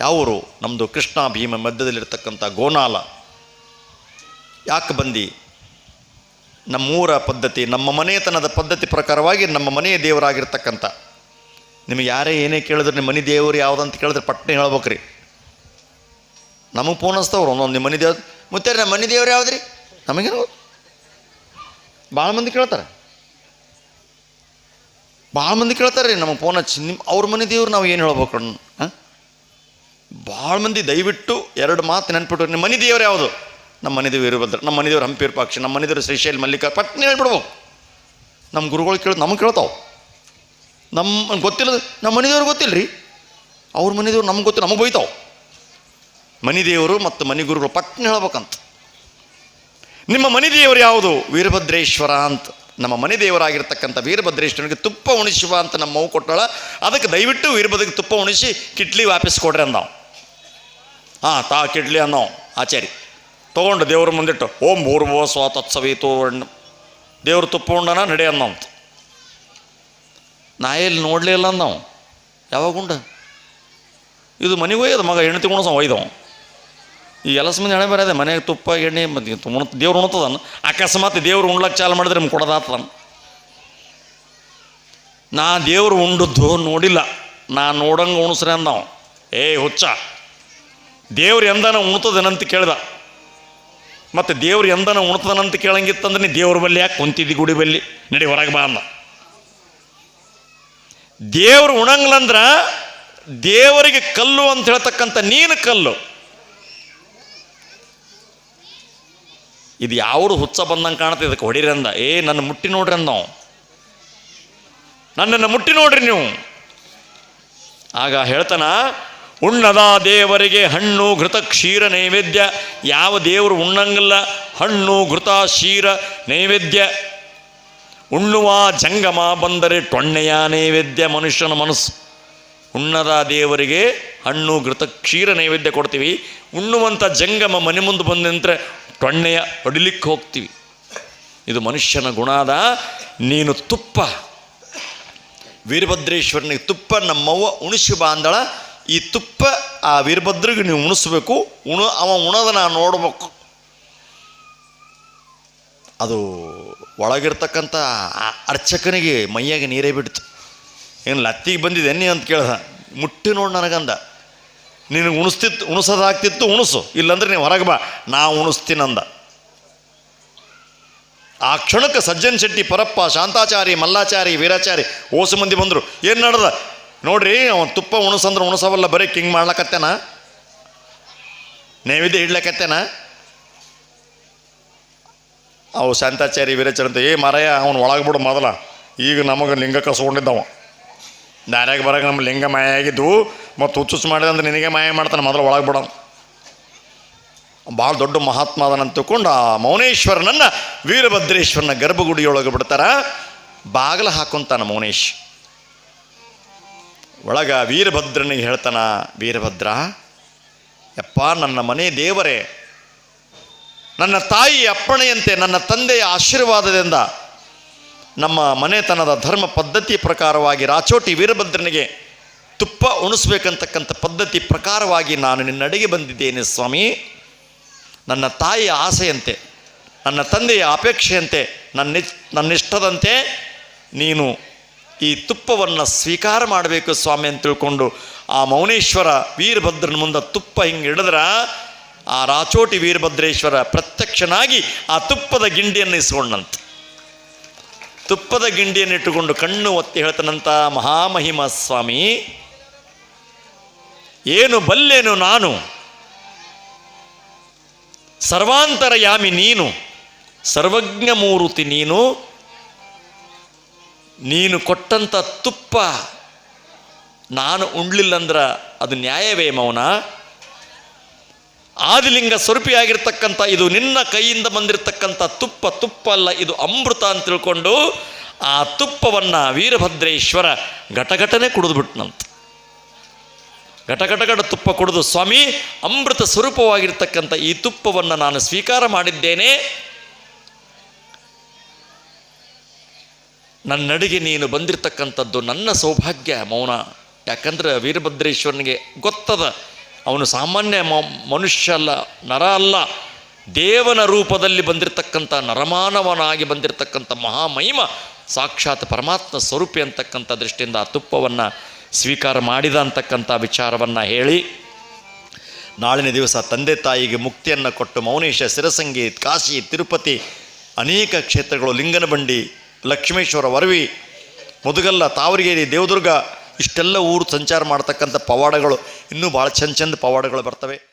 ಯಾವ ಊರು? ನಮ್ಮದು ಕೃಷ್ಣ ಭೀಮ ಮಧ್ಯದಲ್ಲಿರ್ತಕ್ಕಂಥ ಗೋನಾಲ. ಯಾಕೆ ಬಂದಿ? ನಮ್ಮೂರ ಪದ್ಧತಿ, ನಮ್ಮ ಮನೆತನದ ಪದ್ಧತಿ ಪ್ರಕಾರವಾಗಿ ನಮ್ಮ ಮನೆಯ ದೇವರಾಗಿರ್ತಕ್ಕಂಥ. ನಿಮಗೆ ಯಾರೇ ಏನೇ ಕೇಳಿದ್ರೆ ನಿಮ್ಮ ಮನೆ ದೇವರು ಯಾವುದಂತ ಕೇಳಿದ್ರೆ ಪಟ್ನೆ ಹೇಳ್ಬೇಕ್ರಿ. ನಮಗೆ ಪೂರ್ಣಿಸ್ತವ್ರು ಒಂದೊಂದು ನಿಮ್ಮ ಮನೆ ದೇವ್ರು ಮತ್ತೆ ನಮ್ಮ ಮನೆ ದೇವ್ರು ಯಾವ್ದು ರೀ ನಮಗೇನು? ಭಾಳ ಮಂದಿ ಕೇಳ್ತಾರೆ. ಭಾಳ ಮಂದಿ ಕೇಳ್ತಾರೆ ರೀ ನಮಗೆ ಫೋನ್ ಹಚ್ಚಿ ನಿಮ್ಮ ಅವ್ರ ಮನೆ ದೇವ್ರು ನಾವು ಏನು ಹೇಳ್ಬೇಕು ಹಾಂ ಭಾಳ ಮಂದಿ ದಯವಿಟ್ಟು ಎರಡು ಮಾತು ನೆನ್ಪಿಟ್ಟು ನಿಮ್ಮ ಮನೆ ದೇವ್ರು ಯಾವುದು? ನಮ್ಮ ಮನೆ ದೇವ್ರು ವೀರಭದ್ರ ನಮ್ಮ ಮನೆ ದೇವ್ರು ಹಂಪಿ ವಿರೂಪಾಕ್ಷ ನಮ್ಮ ಮನೆ ದೇವ್ರು ಶ್ರೀಶೈಲ್ ಮಲ್ಲಿಕ ಪಟ್ನೆ ಹೇಳ್ಬಿಡ್ಬೇಕು. ನಮ್ಮ ಗುರುಗಳು ಕೇಳ, ನಮಗೆ ಕೇಳ್ತಾವೆ. ನಮ್ಮ ಗೊತ್ತಿಲ್ಲ ನಮ್ಮ ಮನೆದೇವ್ರು ಗೊತ್ತಿಲ್ಲ ರೀ ಅವ್ರ ಮನೆದೇವ್ರು ನಮ್ಗೆ ಗೊತ್ತಿಲ್ಲ ನಮಗೆ ಬೈತಾವೆ. ಮನಿದೇವರು ಮತ್ತು ಮನೆ ಗುರುಗಳು ಪಟ್ನೆ ಹೇಳ್ಬೇಕಂತ. ನಿಮ್ಮ ಮನಿದೇವರು ಯಾವುದು? ವೀರಭದ್ರೇಶ್ವರ ಅಂತ. ನಮ್ಮ ಮನೆ ದೇವರಾಗಿರ್ತಕ್ಕಂಥ ವೀರಭದ್ರೇಶ್ವರನಿಗೆ ತುಪ್ಪ ಉಣಿಸುವ ಅಂತ ನಮ್ಮ ಮಗು ಕೊಟ್ಟಳ ಅದಕ್ಕೆ ದಯವಿಟ್ಟು ವೀರಭದ್ರಿಗೆ ತುಪ್ಪ ಉಣಿಸಿ ಕಿಟ್ಲಿ ವಾಪಸ್ ಕೊಡ್ರಿ ಅಂದಾವ್. ಹಾಂ, ತಾ ಕಿಡ್ಲಿ ಅನ್ನೋ ಆಚಾರಿ. ತೊಗೊಂಡು ದೇವ್ರ ಮುಂದಿಟ್ಟು, ಓಂ ಭೂರ್ಭೋ ಸ್ವ ತತ್ಸವೀತು ದೇವ್ರ ತುಪ್ಪ ಉಂಡನ ನಡೆ ಅನ್ನೋಂತ ನಾ ಎಲ್ಲಿ ನೋಡಲಿಲ್ಲ ನಾವು ಯಾವಾಗ ಉಂಡ? ಇದು ಮನೆಗೆ ಒಯ್ಯದ, ಮಗ ಹೆಣ್ತಿ ಸಹ ಒಯ್ದವ. ಈ ಎಲ್ಲ ಮಂದಿ ಹಣೆ ಬರೋದೆ, ಮನೆಗೆ ತುಪ್ಪ, ಎಣ್ಣೆ ಮತ್ತು ದೇವ್ರು ಉಣ್ತದ ಅಕಸ್ಮಾತ್ ದೇವ್ರು ಉಣ್ಲಕ್ಕೆ ಚಾಲು ಮಾಡಿದ್ರೆ ನಿಮ್ಗೆ ಕೊಡೋದಾತದನ್ ನಾ ದೇವ್ರು ಉಂಡದ್ದು ನೋಡಿಲ್ಲ. ನಾ ನೋಡಂಗೆ ಉಣಿಸ್ರೆ ಅಂದವ ಏ ಹುಚ್ಚ. ದೇವ್ರು ಎಂದನ ಉಣ್ತದನಂತ ಕೇಳ್ದ. ಮತ್ತು ದೇವ್ರು ಎಂದನ ಉಣ್ತದನಂತ ಕೇಳಂಗಿತ್ತಂದ್ರೆ ನೀ ದೇವ್ರ ಬಲ್ಲಿ ಯಾಕೆ ಕುಂತಿದ್ದಿ ಗುಡಿ ಬಲ್ಲಿ? ನಡಿ ಹೊರಗೆ ಬಾ ಅಂದ. ದೇವ್ರು ಉಣಂಗ್ಲಂದ್ರ ದೇವರಿಗೆ ಕಲ್ಲು ಅಂತ ಹೇಳ್ತಕ್ಕಂಥ ನೀನು ಕಲ್ಲು. ಇದು ಯಾವ್ದು ಹುಚ್ಚ ಬಂದಂಗೆ ಕಾಣ್ತದೆ ಇದಕ್ಕೆ ಹೊಡಿರಿ ಅಂದ. ಏ, ನನ್ನ ಮುಟ್ಟಿ ನೋಡ್ರಿ ಅಂದ ನಾವು ನನ್ನನ್ನು ಮುಟ್ಟಿ ನೋಡ್ರಿ ನೀವು. ಆಗ ಹೇಳ್ತಾನ ಉಣ್ಣದ ದೇವರಿಗೆ ಹಣ್ಣು, ಘೃತ, ಕ್ಷೀರ, ನೈವೇದ್ಯ. ಯಾವ ದೇವರು ಉಣ್ಣಂಗಿಲ್ಲ, ಹಣ್ಣು, ಘೃತ, ಕ್ಷೀರ, ನೈವೇದ್ಯ. ಉಣ್ಣುವ ಜಂಗಮ ಬಂದರೆ ಟೊಣ್ಣೆಯ ನೈವೇದ್ಯ, ಮನುಷ್ಯನ ಮನಸ್ಸು. ಉಣ್ಣದ ದೇವರಿಗೆ ಹಣ್ಣು, ಘೃತ, ಕ್ಷೀರ, ನೈವೇದ್ಯ ಕೊಡ್ತೀವಿ. ಉಣ್ಣುವಂಥ ಜಂಗಮ ಮನೆ ಮುಂದೆ ಬಂದಂತೆ ಟೊಣ್ಣೆಯ ಅಡಿಲಿಕ್ಕೆ ಹೋಗ್ತೀವಿ. ಇದು ಮನುಷ್ಯನ ಗುಣಾದ ನೀನು ತುಪ್ಪ. ವೀರಭದ್ರೇಶ್ವರನಿಗೆ ತುಪ್ಪ ನಮ್ಮವ್ವ ಉಣಿಸಿ ಬಾಂದಳ. ಈ ತುಪ್ಪ ಆ ವೀರಭದ್ರಿಗೆ ನೀವು ಉಣಿಸ್ಬೇಕು, ಉಣ, ಅವ ಉಣದ ನಾ ನೋಡ್ಬೇಕು. ಅದು ಒಳಗಿರ್ತಕ್ಕಂಥ ಅರ್ಚಕನಿಗೆ ಮೈಯಾಗೆ ನೀರೇ ಬಿಡ್ತು. ಏನು ಲತ್ತಿಗೆ ಬಂದಿದೆ ನೀ ಅಂತ ಕೇಳ್ದ. ಮುಟ್ಟಿ ನೋಡಿ ನನಗಂದ. ನಿನಗೆ ಉಣಿಸ್ತಿತ್ತು ಉಣಿಸೋದಾಗ್ತಿತ್ತು ಉಣಿಸು, ಇಲ್ಲಾಂದ್ರೆ ನೀವು ಹೊರಗೆ ಬಾ, ನಾ ಉಣಿಸ್ತೀನಂದ. ಆ ಕ್ಷಣಕ್ಕೆ ಸಜ್ಜನ್ ಶೆಟ್ಟಿ, ಪರಪ್ಪ, ಶಾಂತಾಚಾರಿ, ಮಲ್ಲಾಚಾರಿ, ವೀರಾಚಾರಿ, ಓಸು ಮಂದಿ ಬಂದರು. ಏನು ನಡ್ದ? ನೋಡ್ರಿ, ಅವನು ತುಪ್ಪ ಉಣಸಂದ್ರೆ ಉಣಸವಲ್ಲ, ಬರೀ ಕಿಂಗ್ ಮಾಡ್ಲಕತ್ತೇನ? ನೈವೇದ್ಯ ಇಡ್ಲಕತ್ತೇನ? ಅವು ಶಾಂತಾಚಾರಿ ವೀರಾಚಾರಿ ಅಂತ ಏ ಮಾರಾಯ, ಅವನು ಒಳಗೆ ಬಿಡು ಮೊದಲ. ಈಗ ನಮಗೆ ಲಿಂಗ ಕಸ್ಕೊಂಡಿದ್ದವ ದಾರ್ಯಾಗ ಬರಾಗ ನಮ್ಮ ಲಿಂಗ ಮಾಯ ಆಗಿದ್ದು ಮತ್ತು ಹುಚ್ಚುಚ್ಚು ಮಾಡಿದೆ ಅಂದ್ರೆ ನಿನಗೆ ಮಾಯ ಮಾಡ್ತಾನೆ, ಮೊದಲು ಒಳಗೆ ಬಿಡೋನು. ಭಾಳ ದೊಡ್ಡ ಮಹಾತ್ಮ ಅದನ್ನು ತಿಳ್ಕೊಂಡು ಆ ಮೌನೇಶ್ವರನನ್ನು, ವೀರಭದ್ರೇಶ್ವರನ ಗರ್ಭಗುಡಿಯೊಳಗೆ ಬಿಡ್ತಾರ. ಬಾಗಿಲು ಹಾಕೊಂತಾನೆ ಮೌನೇಶ್. ಒಳಗ ವೀರಭದ್ರನಿಗೆ ಹೇಳ್ತಾನ, ವೀರಭದ್ರ, ಯಪ್ಪ, ನನ್ನ ಮನೆ ದೇವರೇ, ನನ್ನ ತಾಯಿ ಅಪ್ಪಣೆಯಂತೆ, ನನ್ನ ತಂದೆಯ ಆಶೀರ್ವಾದದಿಂದ ನಮ್ಮ ಮನೆತನದ ಧರ್ಮ ಪದ್ಧತಿ ಪ್ರಕಾರವಾಗಿ ರಾಚೋಟಿ ವೀರಭದ್ರನಿಗೆ ತುಪ್ಪ ಉಣಿಸ್ಬೇಕಂತಕ್ಕಂಥ ಪದ್ಧತಿ ಪ್ರಕಾರವಾಗಿ ನಾನು ನಿನ್ನಡೆಗೆ ಬಂದಿದ್ದೇನೆ ಸ್ವಾಮಿ. ನನ್ನ ತಾಯಿಯ ಆಸೆಯಂತೆ, ನನ್ನ ತಂದೆಯ ಅಪೇಕ್ಷೆಯಂತೆ ನನ್ನ ನನ್ನಿಷ್ಟದಂತೆ ನೀನು ಈ ತುಪ್ಪವನ್ನು ಸ್ವೀಕಾರ ಮಾಡಬೇಕು ಸ್ವಾಮಿ ಅಂತ ತಿಳ್ಕೊಂಡು ಆ ಮೌನೇಶ್ವರ ವೀರಭದ್ರನ ಮುಂದೆ ತುಪ್ಪ ಹಿಂಗೆ ಹಿಡಿದ್ರ, ಆ ರಾಚೋಟಿ ವೀರಭದ್ರೇಶ್ವರ ಪ್ರತ್ಯಕ್ಷನಾಗಿ ಆ ತುಪ್ಪದ ಗಿಂಡಿಯನ್ನು ಇಸ್ಕೊಂಡಂತೆ. ತುಪ್ಪದ ಗಿಂಡಿಯನ್ನು ಇಟ್ಟುಕೊಂಡು ಕಣ್ಣು ಒತ್ತಿ ಹೇಳ್ತಾನಂತ ಮಹಾಮಹಿಮ ಸ್ವಾಮಿ, ಏನು ಬಲ್ಲೇನು ನಾನು, ಸರ್ವಾಂತರಯಾಮಿ ನೀನು ಸರ್ವಜ್ಞ ಮೂರುತಿ ನೀನು ನೀನು ಕೊಟ್ಟಂಥ ತುಪ್ಪ ನಾನು ಉಣ್ಲಿಲ್ಲಂದ್ರೆ ಅದು ನ್ಯಾಯವೇ ಮೌನ? ಆದಿಲಿಂಗ ಸ್ವರೂಪಿಯಾಗಿರ್ತಕ್ಕಂಥ ಇದು ನಿನ್ನ ಕೈಯಿಂದ ಬಂದಿರತಕ್ಕಂಥ ತುಪ್ಪ ತುಪ್ಪ ಅಲ್ಲ, ಇದು ಅಮೃತ ಅಂತ ತಿಳ್ಕೊಂಡು ಆ ತುಪ್ಪವನ್ನು ವೀರಭದ್ರೇಶ್ವರ ಘಟಘಟನೆ ಕುಡಿದ್ಬಿಟ್ನಂತ ಘಟಘಟಗಡ ತುಪ್ಪ ಕುಡಿದು ಸ್ವಾಮಿ, ಅಮೃತ ಸ್ವರೂಪವಾಗಿರ್ತಕ್ಕಂಥ ಈ ತುಪ್ಪವನ್ನು ನಾನು ಸ್ವೀಕಾರ ಮಾಡಿದ್ದೇನೆ. ನನ್ನಡಿಗೆ ನೀನು ಬಂದಿರತಕ್ಕಂಥದ್ದು ನನ್ನ ಸೌಭಾಗ್ಯ ಮೌನ. ಯಾಕಂದ್ರೆ ವೀರಭದ್ರೇಶ್ವರನಿಗೆ ಗೊತ್ತದ, ಅವನು ಸಾಮಾನ್ಯ ಮನುಷ್ಯ ಅಲ್ಲ, ನರ ಅಲ್ಲ. ದೇವನ ರೂಪದಲ್ಲಿ ಬಂದಿರತಕ್ಕಂಥ ನರಮಾನವನಾಗಿ ಬಂದಿರತಕ್ಕಂಥ ಮಹಾಮಹಿಮ, ಸಾಕ್ಷಾತ್ ಪರಮಾತ್ಮ ಸ್ವರೂಪಿ ಅಂತಕ್ಕಂಥ ದೃಷ್ಟಿಯಿಂದ ಆ ತುಪ್ಪವನ್ನು ಸ್ವೀಕಾರ ಮಾಡಿದ ಅಂತಕ್ಕಂಥ ವಿಚಾರವನ್ನು ಹೇಳಿ. ನಾಳಿನ ದಿವಸ ತಂದೆ ತಾಯಿಗೆ ಮುಕ್ತಿಯನ್ನು ಕೊಟ್ಟು ಮೌನೇಶ ಸಿರಸಂಗಿ ಕಾಶಿ, ತಿರುಪತಿ ಅನೇಕ ಕ್ಷೇತ್ರಗಳು ಲಿಂಗನಬಂಡಿ ಲಕ್ಷ್ಮೇಶ್ವರ ವರವಿ, ಮುದುಗಲ್ಲ ತಾವರಿಗೇರಿ, ದೇವದುರ್ಗ, ಇಷ್ಟೆಲ್ಲ ಊರು ಸಂಚಾರ ಮಾಡ್ತಕ್ಕಂಥ ಪವಾಡಗಳು, ಇನ್ನೂ ಭಾಳ ಚಂದ ಚಂದ ಪವಾಡಗಳು ಬರ್ತವೆ.